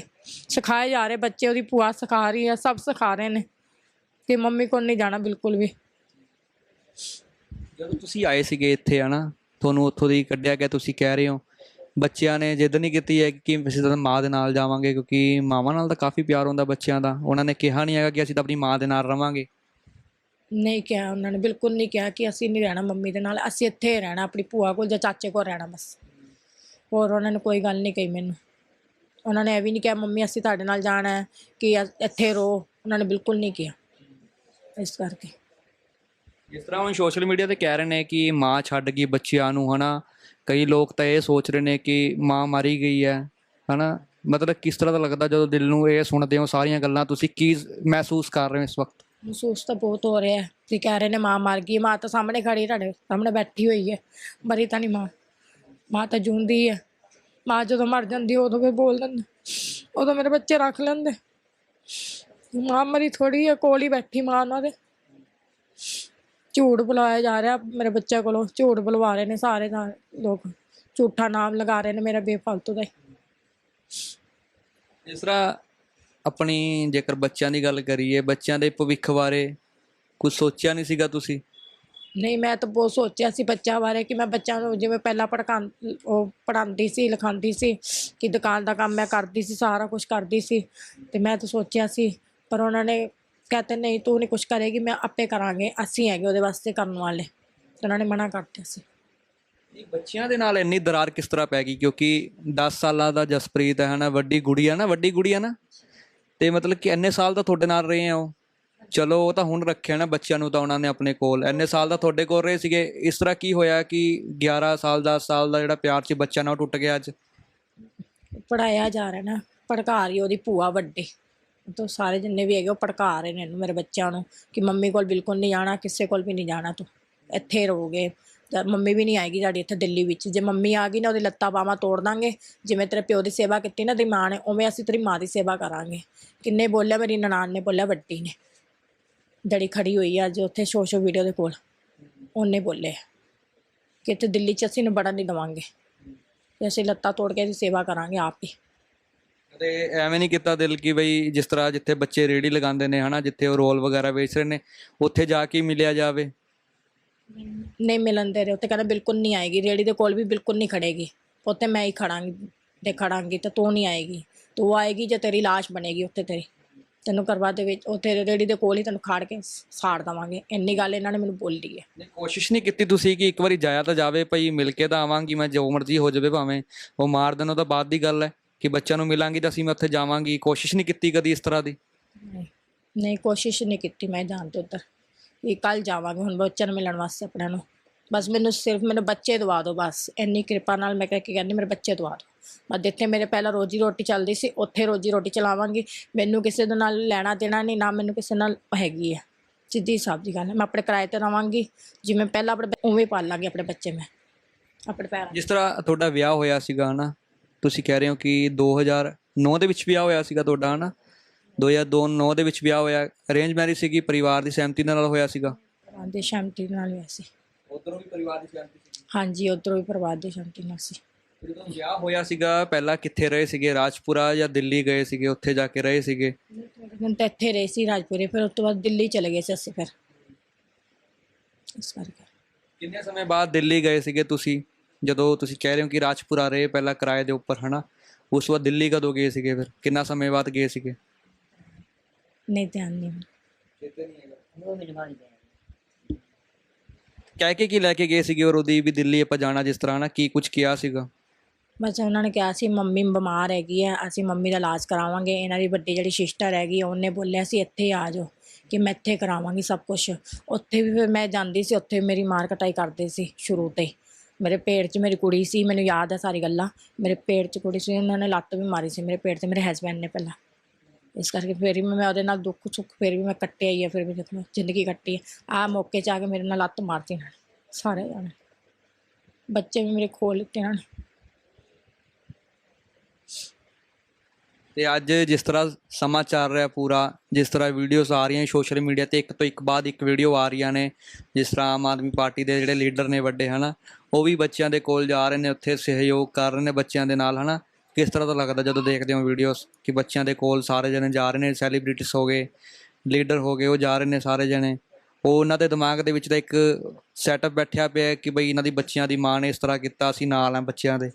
ਸਿਖਾਏ ਜਾ ਰਹੇ ਬੱਚੇ ਉਹਦੀ ਭੂਆ ਸਿਖਾ ਰਹੀ ਹੈ ਸਭ ਸਿਖਾ ਰਹੇ ਨੇ। ਕਿ ਮੰਮੀ ਕੋਲ ਨਹੀਂ ਜਾਣਾ ਬਿਲਕੁਲ ਵੀ। ਜਦੋਂ ਤੁਸੀਂ ਆਏ ਸੀਗੇ ਇੱਥੇ, ਹਨਾ, ਤੁਹਾਨੂੰ ਉੱਥੋਂ ਦੀ ਕੱਢਿਆ ਗਿਆ, ਤੁਸੀਂ ਕਹਿ ਰਹੇ ਹੋ। ਬੱਚਿਆਂ ਨੇ ਜਿੱਦ ਨਹੀਂ ਕੀਤੀ ਹੈ ਕਿ ਅਸੀਂ ਤਾਂ ਮਾਂ ਦੇ ਨਾਲ ਜਾਵਾਂਗੇ, ਕਿਉਂਕਿ ਮਾਵਾਂ ਨਾਲ ਤਾਂ ਕਾਫੀ ਪਿਆਰ ਹੁੰਦਾ ਬੱਚਿਆਂ ਦਾ। ਉਹਨਾਂ ਨੇ ਕਿਹਾ ਨਹੀਂ ਹੈਗਾ ਕਿ ਅਸੀਂ ਤਾਂ ਆਪਣੀ ਮਾਂ ਦੇ ਨਾਲ ਰਵਾਂਗੇ। ਨਹੀਂ ਕਿਹਾ, ਉਹਨਾਂ ਨੇ ਬਿਲਕੁਲ ਨਹੀਂ ਕਿਹਾ ਕਿ ਅਸੀਂ ਨਹੀਂ ਰਹਿਣਾ ਮੰਮੀ ਦੇ ਨਾਲ। ਅਸੀਂ ਇੱਥੇ ਹੀ ਰਹਿਣਾ, ਆਪਣੀ ਭੂਆ ਕੋਲ ਜਾਂ ਚਾਚੇ ਕੋਲ ਰਹਿਣਾ ਬਸ। ਹੋਰ ਉਹਨਾਂ ਨੇ ਕੋਈ ਗੱਲ ਨਹੀਂ ਕਹੀ ਮੈਨੂੰ। ਉਹਨਾਂ ਨੇ ਇਹ ਵੀ ਨਹੀਂ ਕਿਹਾ, ਮੰਮੀ, ਅਸੀਂ ਤੁਹਾਡੇ ਨਾਲ ਜਾਣਾ ਹੈ ਕਿ ਇੱਥੇ ਰਹੋ। ਉਹਨਾਂ ਨੇ ਬਿਲਕੁਲ ਨਹੀਂ ਕਿਹਾ। ਇਸ ਕਰਕੇ। ਜਿਸ ਤਰ੍ਹਾਂ ਹੁਣ ਸੋਸ਼ਲ ਮੀਡੀਆ ਤੇ ਕਹਿ ਰਹੇ ਨੇ ਕਿ ਮਾਂ ਛੱਡ ਗਈ ਬੱਚਿਆਂ ਨੂੰ, ਹਨਾ? ਕਈ ਲੋਕ ਤਾਂ ਇਹ ਸੋਚ ਰਹੇ ਨੇ ਕਿ ਮਾਂ ਮਾਰੀ ਗਈ ਹੈ, ਹਨਾ? ਮਤਲਬ ਕਿਸ ਤਰ੍ਹਾਂ ਦਾ ਲੱਗਦਾ ਜਦੋਂ ਦਿਲ ਨੂੰ ਇਹ ਸੁਣਦੇ ਹੋ ਸਾਰੀਆਂ ਗੱਲਾਂ? ਤੁਸੀਂ ਕੀ ਮਹਿਸੂਸ ਕਰ ਰਹੇ ਹੋ ਇਸ ਵਕਤ? ਮਹਿਸੂਸ ਤਾਂ ਬਹੁਤ ਹੋ ਰਿਹਾ ਹੈ। ਕਿ ਕਹਿ ਰਹੇ ਨੇ ਮਾਂ ਮਰ ਗਈ, ਮਾਂ ਤਾਂ ਸਾਹਮਣੇ ਖੜੀ, ਤੁਹਾਡੇ ਸਾਹਮਣੇ ਬੈਠੀ ਹੋਈ ਹੈ। ਮਰੀ ਤਾਂ ਨਹੀਂ ਮਾਂ। ਮਾਂ ਤਾਂ ਜੂੰਦੀ ਹੈ। ਮਾਂ ਜਦੋਂ ਮਰ ਜਾਂਦੀ, ਉਦੋਂ ਵੀ ਬੋਲ ਦਿੰਦੇ। ਉਦੋਂ ਮੇਰੇ ਬੱਚੇ ਰੱਖ ਲੈਂਦੇ। ਮਾਂ ਮਰੀ ਥੋੜੀ ਹੈ, ਕੋਲ ਹੀ ਬੈਠੀ ਮਾਂ ਉਹਨਾਂ ਦੇ। ਝੂਠ ਬੁਲਾਇਆ ਜਾ ਰਿਹਾ ਮੇਰੇ ਬੱਚਿਆਂ ਕੋਲੋਂ ਝੂਠ ਬੁਲਵਾ ਰਹੇ ਨੇ ਸਾਰੇ ਦਾ ਲੋਕ। ਝੂਠਾ ਨਾਮ ਲਗਾ ਰਹੇ ਨੇ ਮੇਰਾ ਬੇਫਾਲਤੂ ਦਾ ਹੀ। ਇਸ ਤਰ੍ਹਾਂ ਆਪਣੀ ਜੇਕਰ ਬੱਚਿਆਂ ਦੀ ਗੱਲ ਕਰੀਏ ਬੱਚਿਆਂ ਦੇ ਭਵਿੱਖ ਬਾਰੇ ਕੁਝ ਸੋਚਿਆ ਨਹੀਂ ਸੀਗਾ ਤੁਸੀਂ? ਨਹੀਂ ਮੈਂ ਤਾਂ ਬਹੁਤ ਸੋਚਿਆ ਸੀ ਬੱਚਿਆਂ ਬਾਰੇ ਕਿ ਮੈਂ ਬੱਚਿਆਂ ਨੂੰ ਜਿਵੇਂ ਪਹਿਲਾਂ ਪੜ੍ਹਾ ਉਹ ਪੜ੍ਹਾਉਂਦੀ ਸੀ ਲਿਖਾਉਂਦੀ ਸੀ ਕਿ ਦੁਕਾਨ ਦਾ ਕੰਮ ਮੈਂ ਕਰਦੀ ਸੀ ਸਾਰਾ ਕੁਝ ਕਰਦੀ ਸੀ। ਤੇ ਮੈਂ ਤਾਂ ਸੋਚਿਆ ਸੀ ਪਰ ਉਹਨਾਂ ਨੇ ਕਹਤੇ ਨਹੀਂ ਤੂੰ ਨਹੀਂ ਕੁਝ ਕਰੇਗੀ ਮੈਂ ਆਪੇ ਕਰਾਂਗੇ। ਅਸੀਂ ਹੈਗੇ ਉਹਦੇ ਵਾਸਤੇ ਕਰਨ ਵਾਲੇ। ਤੇ ਉਹਨਾਂ ਨੇ ਮਨਾ ਕਰ ਦਿੱਤਾ ਸੀ। ਇਹ ਬੱਚਿਆਂ ਦੇ ਨਾਲ ਇੰਨੀ ਦਰਾਰ ਕਿਸ ਤਰ੍ਹਾਂ ਪੈ ਗਈ? ਕਿਉਂਕਿ 10 ਸਾਲਾਂ ਦਾ ਜਸਪ੍ਰੀਤ ਹੈ ਹਨਾ ਵੱਡੀ ਗੁੜੀਆ ਨਾ ਵੱਡੀ ਗੁੜੀਆ ਨਾ। ਤੇ ਮਤਲਬ ਕਿ ਇੰਨੇ ਸਾਲ ਤਾਂ ਤੁਹਾਡੇ ਨਾਲ ਰਹੇ ਆ ਉਹ। ਚਲੋ ਉਹ ਤਾਂ ਹੁਣ ਰੱਖਿਆ ਨਾ ਬੱਚਿਆਂ ਨੂੰ ਤਾਂ ਉਹਨਾਂ ਨੇ ਆਪਣੇ ਕੋਲ। ਇੰਨੇ ਸਾਲ ਦਾ ਤੁਹਾਡੇ ਕੋਲ ਰਹੇ ਸੀਗੇ। ਇਸ ਤਰ੍ਹਾਂ ਕੀ ਹੋਇਆ ਕਿ 11 ਸਾਲ 10 ਸਾਲ ਦਾ ਜਿਹੜਾ ਪਿਆਰ ਸੀ ਬੱਚਿਆਂ ਨਾਲ ਉਹ ਟੁੱਟ ਗਿਆ ਅੱਜ? ਪੜਾਇਆ ਜਾ ਰਿਹਾ ਨਾ ਭੜਕਾ ਰਹੀ ਉਹਦੀ ਭੂਆ ਵੱਡੀ। ਤੋਂ ਸਾਰੇ ਜਿੰਨੇ ਵੀ ਹੈਗੇ ਉਹ ਭੜਕਾ ਰਹੇ ਨੇ ਇਹਨੂੰ ਮੇਰੇ ਬੱਚਿਆਂ ਨੂੰ ਕਿ ਮੰਮੀ ਕੋਲ ਬਿਲਕੁਲ ਨਹੀਂ ਜਾਣਾ, ਕਿਸੇ ਕੋਲ ਵੀ ਨਹੀਂ ਜਾਣਾ ਤੂੰ। ਇੱਥੇ ਰਹੋਗੇ। ਤਾਂ ਮੰਮੀ ਵੀ ਨਹੀਂ ਆਏਗੀ ਸਾਡੀ ਇੱਥੇ ਦਿੱਲੀ ਵਿੱਚ। ਜੇ ਮੰਮੀ ਆ ਗਈ ਨਾ ਉਹਦੀ ਲੱਤਾਂ ਬਾਹਾਂ ਤੋੜ ਦਾਂਗੇ। ਜਿਵੇਂ ਤੇਰੇ ਪਿਓ ਦੀ ਸੇਵਾ ਕੀਤੀ ਨਾ ਤੇਰੀ ਮਾਂ ਨੇ, ਉਵੇਂ ਅਸੀਂ ਤੇਰੀ ਮਾਂ ਦੀ ਸੇਵਾ ਕਰਾਂਗੇ। ਕਿੰਨੇ ਬੋਲਿਆ ਮੇਰੀ ਨਨਾਣ ਨੇ, ਬੋਲਿਆ ਵੱਡੀ ਨੇ। ਜਿਹੜੀ ਖੜੀ ਹੋਈ ਆ ਅੱਜ ਉੱਥੇ ਸੋਸ਼ੋ ਵੀਡੀਓ ਦੇ ਕੋਲ, ਉਹਨੇ ਬੋਲੇ। ਕਿ ਇੱਥੇ ਦਿੱਲੀ 'ਚ ਅਸੀਂ ਨੂੰ ਬੜਾ ਨਹੀਂ ਦਵਾਂਗੇ। ਤੇ ਅਸੀਂ ਲੱਤਾਂ ਤੋੜ ਕੇ ਇਹਦੀ ਸੇਵਾ ਕਰਾਂਗੇ ਆਪ ਹੀ। ਤੇ ਐਵੇਂ ਨਹੀਂ ਕੀਤਾ ਦਿਲ ਕਿ ਬਈ ਜਿਸ ਤਰ੍ਹਾਂ ਜਿੱਥੇ ਬੱਚੇ ਰੇੜੀ ਲਗਾਉਂਦੇ ਨੇ ਹਨਾ ਜਿੱਥੇ ਉਹ ਰੋਲ ਵਗੈਰਾ ਵੇਚ ਰਹੇ ਨੇ ਉੱਥੇ ਜਾ ਕੇ ਹੀ ਮਿਲਿਆ ਜਾਵੇ। ਨਹੀਂ ਮਿਲਣ ਦੇ ਰਹੇ ਉੱਥੇ ਕਹਿੰਦਾ ਬਿਲਕੁਲ ਨਹੀਂ ਆਏਗੀ ਰੇੜੀ ਦੇ ਕੋਲ ਵੀ ਬਿਲਕੁਲ ਨਹੀਂ ਖੜੇਗੀ। ਉੱਥੇ ਮੈਂ ਹੀ ਖੜਾਂਗੀ ਤੇ ਖੜਾਂਗੀ ਤੇ ਤੂੰ ਨਹੀਂ ਆਏਗੀ। ਤੂੰ ਆਏਗੀ ਜੇ ਤੇਰੀ ਲਾਸ਼ ਬਣੇਗੀ ਉੱਥੇ ਤੇਰੀ। ਤੈਨੂੰ ਕਰਵਾ ਦੇ ਵਿੱਚ ਉੱਥੇ ਰੇੜੀ ਦੇ ਕੋਲ ਹੀ ਤੈਨੂੰ ਖਾੜ ਕੇ ਸਾੜ ਦਵਾਂਗੇ। ਇੰਨੀ ਗੱਲ ਇਹਨਾਂ ਨੇ ਮੈਨੂੰ ਬੋਲੀ ਹੈ। ਨਹੀਂ ਕੋਸ਼ਿਸ਼ ਨਹੀਂ ਕੀਤੀ ਤੁਸੀਂ ਕਿ ਇੱਕ ਵਾਰੀ ਜਾਇਆ ਤਾਂ ਜਾਵੇ ਭਈ ਮਿਲ ਕੇ ਤਾਂ ਆਵਾਂਗੀ ਮੈਂ ਜੋ ਮਰਜ਼ੀ ਹੋ ਜਾਵੇ ਭਾਵੇਂ ਉਹ ਮਾਰ ਦੇਣ ਉਹ ਤਾਂ ਬਾਅਦ ਦੀ ਗੱਲ ਹੈ। ਕਿ ਬੱਚਿਆਂ ਨੂੰ ਮਿਲਾਂਗੀ ਤਾਂ ਅਸੀਂ ਮੈਂ ਉੱਥੇ ਜਾਵਾਂਗੀ। ਕੋਸ਼ਿਸ਼ ਨਹੀਂ ਕੀਤੀ ਕਦੀ ਇਸ ਤਰ੍ਹਾਂ ਦੀ। ਨਹੀਂ ਨਹੀਂ ਕੋਸ਼ਿਸ਼ ਨਹੀਂ ਕੀਤੀ ਮੈਂ ਜਾਣ ਤੋਂ ਉੱਧਰ। ਇਹ ਕੱਲ ਜਾਵਾਂਗੇ ਹੁਣ ਬੱਚਿਆਂ ਨੂੰ ਮਿਲਣ ਵਾਸਤੇ ਆਪਣਿਆਂ ਨੂੰ। ਬਸ ਮੈਨੂੰ ਸਿਰਫ ਮੈਨੂੰ ਬੱਚੇ ਦਵਾ ਦਿਓ ਬਸ। ਇੰਨੀ ਕਿਰਪਾ ਨਾਲ ਮੈਂ ਕਹਿ ਕੇ ਕਹਿੰਦੀ ਮੇਰੇ ਬੱਚੇ ਦਵਾ ਦਿਓ। ਮੈਂ ਜਿੱਥੇ ਮੇਰੇ ਪਹਿਲਾਂ ਰੋਜੀ ਰੋਟੀ ਚੱਲਦੀ ਸੀ ਉੱਥੇ ਰੋਜੀ ਰੋਟੀ ਚਲਾਵਾਂਗੀ। ਮੈਨੂੰ ਕਿਸੇ ਦੇ ਨਾਲ ਲੈਣਾ ਦੇਣਾ ਨਹੀਂ ਨਾ ਮੈਨੂੰ ਕਿਸੇ ਨਾਲ ਹੈਗੀ ਹੈ ਸਿੱਧੀ ਸਾਫ਼ ਦੀ ਗੱਲ ਹੈ। ਮੈਂ ਆਪਣੇ ਕਿਰਾਏ ਤੇ ਰਵਾਂਗੀ। ਜਿਵੇਂ ਪਹਿਲਾਂ ਆਪਣੇ ਉਵੇਂ ਪਾਲਾਂਗੀ ਆਪਣੇ ਬੱਚੇ ਮੈਂ। ਆਪਣੇ ਪੈਰਾਂ ਜਿਸ ਤਰ੍ਹਾਂ ਤੁਹਾਡਾ ਵਿਆਹ ਹੋਇਆ ਸੀਗਾ ਹਨਾ ਤੁਸੀਂ ਕਹਿ ਰਹੇ ਹੋ ਕਿ 2009 ਦੇ ਵਿੱਚ ਵਿਆਹ ਹੋਇਆ ਸੀਗਾ ਤੁਹਾਡਾ ਹਨਾ? 2002 9 ਦੇ ਵਿੱਚ ਵਿਆਹ ਹੋਇਆ ਅਰੇਂਜ ਮੈਰਿਜ ਸੀਗੀ ਪਰਿਵਾਰ ਦੀ ਸਹਿਮਤੀ ਨਾਲ ਹੋਇਆ ਸੀਗਾ? ਦੇ ਸ਼ਾਂਤੀ ਨਾਲ ਹੋਇਆ ਸੀ। ਉਧਰੋਂ ਵੀ ਪਰਿਵਾਰ ਦੀ ਸਹਿਮਤੀ ਸੀ ਹਾਂਜੀ ਉਧਰੋਂ ਵੀ ਪਰਿਵਾਰ ਦੇ ਸ਼ਾਂਤੀ ਨਾਲ ਸੀ। ਜਦੋਂ ਵਿਆਹ ਹੋਇਆ ਸੀਗਾ ਪਹਿਲਾਂ ਕਿੱਥੇ ਰਹੇ ਸੀਗੇ? ਰਾਜਪੁਰਾ ਜਾਂ ਦਿੱਲੀ ਗਏ ਸੀਗੇ ਉੱਥੇ ਜਾ ਕੇ ਰਹੇ ਸੀਗੇ? ਦਿਨ ਤਾਂ ਇੱਥੇ ਰਹੇ ਸੀ ਰਾਜਪੁਰੇ ਫਿਰ ਉਸ ਤੋਂ ਬਾਅਦ ਦਿੱਲੀ ਚਲੇ ਗਏ ਸੀ ਅਸੀਂ ਫਿਰ। ਇਸ ਕਰਕੇ। ਕਿੰਨੇ ਸਮੇਂ ਬਾਅਦ ਦਿੱਲੀ ਗਏ ਸੀਗੇ ਤੁਸੀਂ? ਜਦੋਂ ਤੁਸੀਂ ਕਹਿ ਰਹੇ ਹੋ ਕਿ ਰਾਜਪੁਰਾ ਰਹੇ ਪਹਿਲਾਂ ਕਿਰਾਏ ਦੇ ਉੱਪਰ ਹਨਾ? ਉਸ ਤੋਂ ਬਾਅਦ ਦਿੱਲੀ ਕਦੋਂ ਗਏ ਸੀਗੇ ਫਿਰ? ਕਿੰਨਾ ਸਮੇਂ ਬਾਅਦ ਗਏ ਸੀਗੇ? ਨਹੀਂ ਧਿਆਨ ਨਹੀਂ ਕਹਿ ਕੇ ਕੀ ਲੈ ਕੇ ਗਏ ਸੀਗੇ ਔਰ ਉਹਦੀ ਵੀ ਦਿੱਲੀ ਆਪਾਂ ਜਾਣਾ ਜਿਸ ਤਰ੍ਹਾਂ ਨਾ ਕੀ ਕੁਝ ਕਿਹਾ ਸੀਗਾ? ਬਸ ਉਹਨਾਂ ਨੇ ਕਿਹਾ ਸੀ ਮੰਮੀ ਬਿਮਾਰ ਹੈਗੀ ਆ ਅਸੀਂ ਮੰਮੀ ਦਾ ਇਲਾਜ ਕਰਾਵਾਂਗੇ। ਇਹਨਾਂ ਦੀ ਵੱਡੀ ਜਿਹੜੀ ਸਿਸਟਰ ਹੈਗੀ ਉਹਨੇ ਬੋਲਿਆ ਸੀ ਇੱਥੇ ਆ ਜਾਓ ਕਿ ਮੈਂ ਇੱਥੇ ਕਰਾਵਾਂਗੀ ਸਭ ਕੁਝ ਉੱਥੇ ਵੀ ਫਿਰ ਮੈਂ ਜਾਂਦੀ ਸੀ ਉੱਥੇ ਮੇਰੀ ਮਾਰ ਕਟਾਈ ਕਰਦੇ ਸੀ ਸ਼ੁਰੂ ਤੋਂ ਹੀ। ਮੇਰੇ ਪੇਟ 'ਚ ਮੇਰੀ ਕੁੜੀ ਸੀ, ਮੈਨੂੰ ਯਾਦ ਹੈ ਸਾਰੀ ਗੱਲਾਂ। ਮੇਰੇ ਪੇਟ 'ਚ ਕੁੜੀ ਸੀ, ਉਹਨਾਂ ਨੇ ਲੱਤ ਵੀ ਮਾਰੀ ਸੀ ਮੇਰੇ ਪੇਟ 'ਤੇ, ਮੇਰੇ ਹਸਬੰਡ ਨੇ ਪਹਿਲਾਂ। ਇਸ ਕਰਕੇ ਫਿਰ ਵੀ ਮੈਂ ਉਹਦੇ ਨਾਲ ਦੁੱਖ ਸੁੱਖ ਫਿਰ ਵੀ ਮੈਂ ਕੱਟਿਆ ਹੀ ਆ, ਫਿਰ ਵੀ ਦੇਖੋ, ਜ਼ਿੰਦਗੀ ਕੱਟੀ ਆ। ਮੌਕੇ 'ਚ ਆ ਕੇ ਮੇਰੇ ਨਾਲ ਲੱਤ ਮਾਰਤੀ ਇਹਨਾਂ ਸਾਰੇ ਜਾਣੇ। ਬੱਚੇ ਵੀ ਮੇਰੇ ਖੋਲ ਲਿੱਤੇ ਇਹਨਾਂ ਤੇ ਅੱਜ ਜਿਸ ਤਰ੍ਹਾਂ ਸਮਾਂ ਚੱਲ ਰਿਹਾ ਪੂਰਾ, ਜਿਸ ਤਰ੍ਹਾਂ ਵੀਡੀਓਜ਼ ਆ ਰਹੀਆਂ ਸੋਸ਼ਲ ਮੀਡੀਆ ਤੇ, ਇੱਕ ਤੋਂ ਇੱਕ ਬਾਅਦ ਇੱਕ ਵੀਡੀਓ ਆ ਰਹੀਆਂ ਨੇ, ਜਿਸ ਤਰ੍ਹਾਂ ਆਮ ਆਦਮੀ ਪਾਰਟੀ ਦੇ ਜਿਹੜੇ ਲੀਡਰ ਨੇ ਵੱਡੇ, ਹਨਾ ਉਹ ਵੀ ਬੱਚਿਆਂ ਦੇ ਕੋਲ ਜਾ ਰਹੇ ਨੇ, ਉੱਥੇ ਸਹਿਯੋਗ ਕਰ ਰਹੇ ਨੇ ਬੱਚਿਆਂ ਦੇ ਨਾਲ, ਹਨਾ? ਕਿਸ ਤਰ੍ਹਾਂ ਦਾ ਲੱਗਦਾ ਜਦੋਂ ਦੇਖਦੇ ਹੋ ਵੀਡੀਓਜ਼ ਕਿ ਬੱਚਿਆਂ ਦੇ ਕੋਲ ਸਾਰੇ ਜਣੇ ਜਾ ਰਹੇ ਨੇ ਸੈਲੀਬ੍ਰਿਟੀਜ਼ ਹੋ ਗਏ ਲੀਡਰ ਹੋ ਗਏ, ਉਹ ਜਾ ਰਹੇ ਨੇ ਸਾਰੇ ਜਣੇ। ਉਹ ਉਹਨਾਂ ਦੇ ਦਿਮਾਗ ਦੇ ਵਿੱਚ ਤਾਂ ਇੱਕ ਸੈਟਅਪ ਬੈਠਿਆ ਪਿਆ ਕਿ ਬਈ ਇਹਨਾਂ ਦੀ ਬੱਚਿਆਂ ਦੀ ਮਾਂ ਨੇ ਇਸ ਤਰ੍ਹਾਂ ਕੀਤਾ, ਅਸੀਂ ਨਾਲ ਆ ਬੱਚਿਆਂ ਦੇ।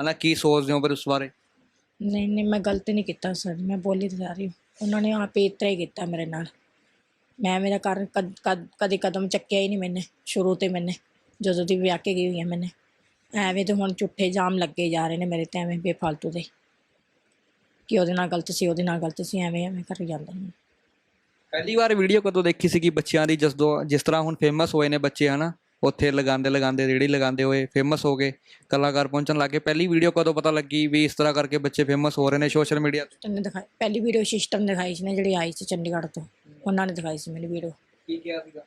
ਹਨਾ, ਕੀ ਸੋਚਦੇ ਹੋ ਫਿਰ ਉਸ ਬਾਰੇ? ਨਹੀਂ ਨਹੀਂ, ਮੈਂ ਗਲਤ ਨਹੀਂ ਕੀਤਾ ਸਰ ਮੈਂ ਬੋਲੀ ਤਾਂ ਜਾ ਰਹੀ ਹਾਂ। ਉਹਨਾਂ ਨੇ ਆਪ ਹੀ ਇਤਰਾ ਹੀ ਕੀਤਾ ਮੇਰੇ ਨਾਲ। ਮੈਂ, ਮੇਰਾ ਕਰ ਕਦ, ਕਦ- ਕਦੇ ਕਦਮ ਚੱਕਿਆ ਹੀ ਨਹੀਂ ਮੈਨੇ, ਸ਼ੁਰੂ ਤੇ ਮੈਨੇ। ਜਦੋਂ ਦੀ ਵਿਆਹ ਕੇ ਗਈ ਹੋਈ ਹਾਂ ਮੈਨੇ। ਐਵੇਂ ਤੇ ਹੁਣ ਝੁੱਠੇ ਜਾਮ ਲੱਗੇ ਜਾ ਰਹੇ ਨੇ ਮੇਰੇ ਤੇ ਐਵੇਂ ਬੇਫਾਲਤੂ ਦੇ। ਕਿ ਉਹਦੇ ਨਾਲ ਗਲਤ ਸੀ ਉਹਦੇ ਨਾਲ ਗਲਤ ਸੀ ਐਵੇਂ ਐਵੇਂ ਕਰੀ ਜਾਂਦੇ ਨੇ ਪਹਿਲੀ ਵਾਰ ਵੀਡੀਓ ਕਦੋਂ ਦੇਖੀ ਸੀਗੀ ਬੱਚਿਆਂ ਦੀ ਜਦੋਂ ਜਿਸ ਤਰ੍ਹਾਂ ਹੁਣ ਫੇਮਸ ਹੋਏ ਨੇ ਬੱਚੇ ਹਨਾ? ਉੱਥੇ ਲਗਾਉਂਦੇ ਲਗਾਉਂਦੇ ਰੇੜੀ ਲਗਾਉਂਦੇ ਹੋਏ ਫੇਮਸ ਹੋ ਗਏ ਕਲਾਕਾਰ ਪਹੁੰਚਣ ਲੱਗੇ ਪਹਿਲੀ ਵੀਡੀਓ ਕਦੋਂ ਪਤਾ ਲੱਗੀ ਵੀ ਇਸ ਤਰ੍ਹਾਂ ਕਰਕੇ ਬੱਚੇ ਫੇਮਸ ਹੋ ਰਹੇ ਨੇ ਸੋਸ਼ਲ ਮੀਡੀਆ ਤੇ? ਤੈਨੂੰ ਦਿਖਾਈ ਪਹਿਲੀ ਵੀਡੀਓ ਸਿਸਟਮ ਦਿਖਾਈ ਸੀ ਨਾ ਜਿਹੜੀ ਆਈ ਸੀ ਚੰਡੀਗੜ੍ਹ ਤੋਂ ਉਹਨਾਂ ਨੇ ਦਿਖਾਈ ਸੀ ਮੈਨੂੰ ਵੀਡੀਓ ਕੀ ਕਿਹਾ ਸੀਗਾ?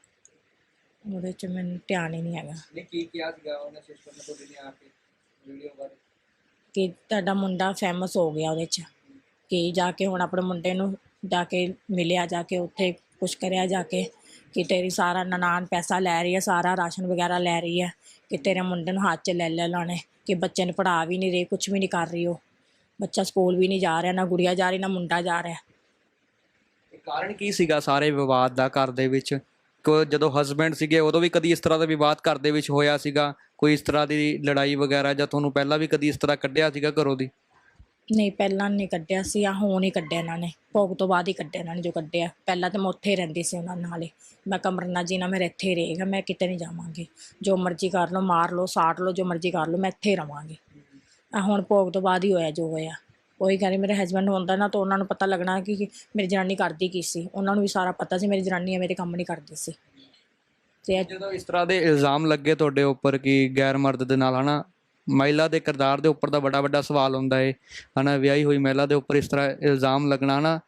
ਉਹਦੇ ਚ ਮੈਨੂੰ ਧਿਆਨ ਹੀ ਨਹੀਂ ਹੈਗਾ। ਨਹੀਂ ਕੀ ਕਿਹਾ ਸੀਗਾ ਉਹਨਾਂ ਸਿਸਟਮ ਨੇ ਤੁਹਾਡੇ ਨੇ ਆ ਕੇ ਵੀਡੀਓ ਬਾਰੇ? ਕਿ ਤੁਹਾਡਾ ਮੁੰਡਾ ਫੇਮਸ ਹੋ ਗਿਆ ਉਹਦੇ ਚ। ਕਿ ਜਾ ਕੇ ਹੁਣ ਆਪਣੇ ਮੁੰਡੇ ਨੂੰ ਜਾ ਕੇ ਮਿਲਿਆ ਜਾ ਕੇ ਉੱਥੇ ਕੁਛ ਕਰਿਆ ਜਾ ਕੇ ਕਿ ਤੇਰੀ ਸਾਰਾ ਨਨਾਣ ਪੈਸਾ ਲੈ ਰਹੀ ਹੈ ਸਾਰਾ ਰਾਸ਼ਨ ਵਗੈਰਾ ਲੈ ਰਹੀ ਹੈ ਕਿ ਤੇਰੇ ਮੁੰਡੇ ਨੂੰ ਹੱਥ 'ਚ ਲੈ ਲੈ ਲਾਣੇ ਕਿ ਬੱਚੇ ਨੂੰ ਪੜ੍ਹਾ ਵੀ ਨਹੀਂ ਰਹੀ ਕੁਝ ਵੀ ਨਹੀਂ ਕਰ ਰਹੀ ਉਹ। ਬੱਚਾ ਸਕੂਲ ਵੀ ਨਹੀਂ ਜਾ ਰਿਹਾ ਨਾ ਗੁੜੀਆ ਜਾ ਰਹੀ ਨਾ ਮੁੰਡਾ ਜਾ ਰਿਹਾ। ਇਹ ਕਾਰਨ ਕੀ ਸੀਗਾ ਸਾਰੇ ਵਿਵਾਦ ਦਾ ਘਰ ਦੇ ਵਿੱਚ? ਕੋ ਜਦੋਂ ਹਸਬੈਂਡ ਸੀਗੇ, ਉਦੋਂ ਵੀ ਕਦੀ ਇਸ ਤਰ੍ਹਾਂ ਦਾ ਵਿਵਾਦ ਘਰ ਦੇ ਵਿੱਚ ਹੋਇਆ ਸੀਗਾ? ਕੋਈ ਇਸ ਤਰ੍ਹਾਂ ਦੀ ਲੜਾਈ ਵਗੈਰਾ ਜਾਂ ਤੁਹਾਨੂੰ ਪਹਿਲਾਂ ਵੀ ਕਦੀ ਇਸ ਤਰ੍ਹਾਂ ਕੱਢਿਆ ਸੀਗਾ ਘਰੋਂ ਦੀ? ਨਹੀਂ, ਪਹਿਲਾਂ ਨਹੀਂ ਕੱਢਿਆ ਸੀ ਆ ਹੁਣ ਹੀ ਕੱਢਿਆ ਇਹਨਾਂ ਨੇ। ਭੋਗ ਤੋਂ ਬਾਅਦ ਹੀ ਕੱਢਿਆ ਇਹਨਾਂ ਨੇ ਜੋ ਕੱਢਿਆ। ਪਹਿਲਾਂ ਤਾਂ ਮੈਂ ਉੱਥੇ ਹੀ ਰਹਿੰਦੀ ਸੀ ਉਹਨਾਂ ਨਾਲ ਹੀ। ਮੈਂ ਕਮਰਨਾ ਜੀ ਨਾਲ ਮੇਰੇ ਇੱਥੇ ਹੀ ਰਹੇਗਾ, ਮੈਂ ਕਿਤੇ ਨਹੀਂ ਜਾਵਾਂਗੀ। ਜੋ ਮਰਜ਼ੀ ਕਰ ਲਓ, ਮਾਰ ਲਓ, ਸਾੜ ਲਓ, ਜੋ ਮਰਜ਼ੀ ਕਰ ਲਓ, ਮੈਂ ਇੱਥੇ ਹੀ ਰਵਾਂਗੀ। ਆ ਹੁਣ ਭੋਗ ਤੋਂ ਬਾਅਦ ਹੀ ਹੋਇਆ ਜੋ ਹੋਇਆ। ਉਹੀ ਕਹਿੰਦੇ ਮੇਰੇ ਹਸਬੰਡ ਹੁੰਦਾ ਨਾ ਤਾਂ ਉਹਨਾਂ ਨੂੰ ਪਤਾ ਲੱਗਣਾ ਕਿ ਮੇਰੀ ਜਨਾਨੀ ਕਰਦੀ ਕੀ ਸੀ। ਉਹਨਾਂ ਨੂੰ ਵੀ ਸਾਰਾ ਪਤਾ ਸੀ, ਮੇਰੀ ਜਨਾਨੀ ਐਵੇਂ ਦੇ ਕੰਮ ਨਹੀਂ ਕਰਦੀ ਸੀ। ਤੇ ਅੱਜ ਜਦੋਂ ਇਸ ਤਰ੍ਹਾਂ ਦੇ ਇਲਜ਼ਾਮ ਲੱਗੇ ਤੁਹਾਡੇ ਉੱਪਰ ਕਿ ਗੈਰ ਮਰਦ ਦੇ ਨਾਲ, ਹਨਾ, ਮਹਿਲਾ ਦੇ ਕਿਰਦਾਰ ਦੇ ਉੱਪਰ ਦਾ ਬੜਾ ਵੱਡਾ ਸਵਾਲ ਹੁੰਦਾ ਏ, ਹਨਾ, ਵਿਆਹੀ ਹੋਈ ਮਹਿਲਾ ਦੇ ਉੱਪਰ ਇਸ ਤਰ੍ਹਾਂ ਇਲਜ਼ਾਮ ਲੱਗਣਾ, ਹਨਾ।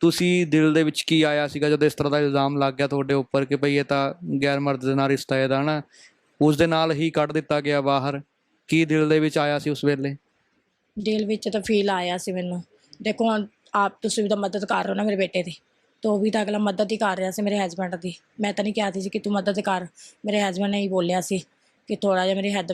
ਤੁਸੀਂ ਦਿਲ ਦੇ ਵਿੱਚ ਕੀ ਆਇਆ ਸੀਗਾ ਜਦੋਂ ਇਸ ਤਰ੍ਹਾਂ ਦਾ ਇਲਜ਼ਾਮ ਲੱਗ ਗਿਆ ਤੁਹਾਡੇ ਉੱਪਰ ਕਿ ਭਈ ਇਹ ਤਾਂ ਗੈਰ ਮਰਦ ਦੇ ਨਾਲ ਰਿਸ਼ਤਾ ਇਹਦਾ, ਹਨਾ? ਉਸ ਦੇ ਨਾਲ ਹੀ ਕੱਢ ਦਿੱਤਾ ਗਿਆ ਬਾਹਰ। ਕੀ ਦਿਲ ਦੇ ਵਿੱਚ ਆਇਆ ਸੀ ਉਸ ਵੇਲੇ? ਦਿਲ ਵਿੱਚ ਤਾਂ ਫੀਲ ਆਇਆ ਸੀ ਮੈਨੂੰ। ਦੇਖੋ ਹੁਣ ਆਪ ਤੁਸੀਂ ਵੀ ਤਾਂ ਮਦਦ ਕਰ ਰਹੇ ਹੋ ਨਾ ਮੇਰੇ ਬੇਟੇ ਦੀ। ਤਾਂ ਉਹ ਵੀ ਤਾਂ ਅਗਲਾ ਮਦਦ ਹੀ ਕਰ ਰਿਹਾ ਸੀ ਮੇਰੇ ਹਸਬੰਡ ਦੀ। ਮੈਂ ਤਾਂ ਨਹੀਂ ਕਿਹਾ ਸੀ ਕਿ ਤੂੰ ਮਦਦ ਕਰ। ਮੇਰੇ ਹਸਬੰਡ ਨੇ ਹੀ ਬੋਲਿਆ ਸੀ ਕਿ ਥੋੜਾ ਜਿਹਾ ਮੇਰੀ ਹੈਦ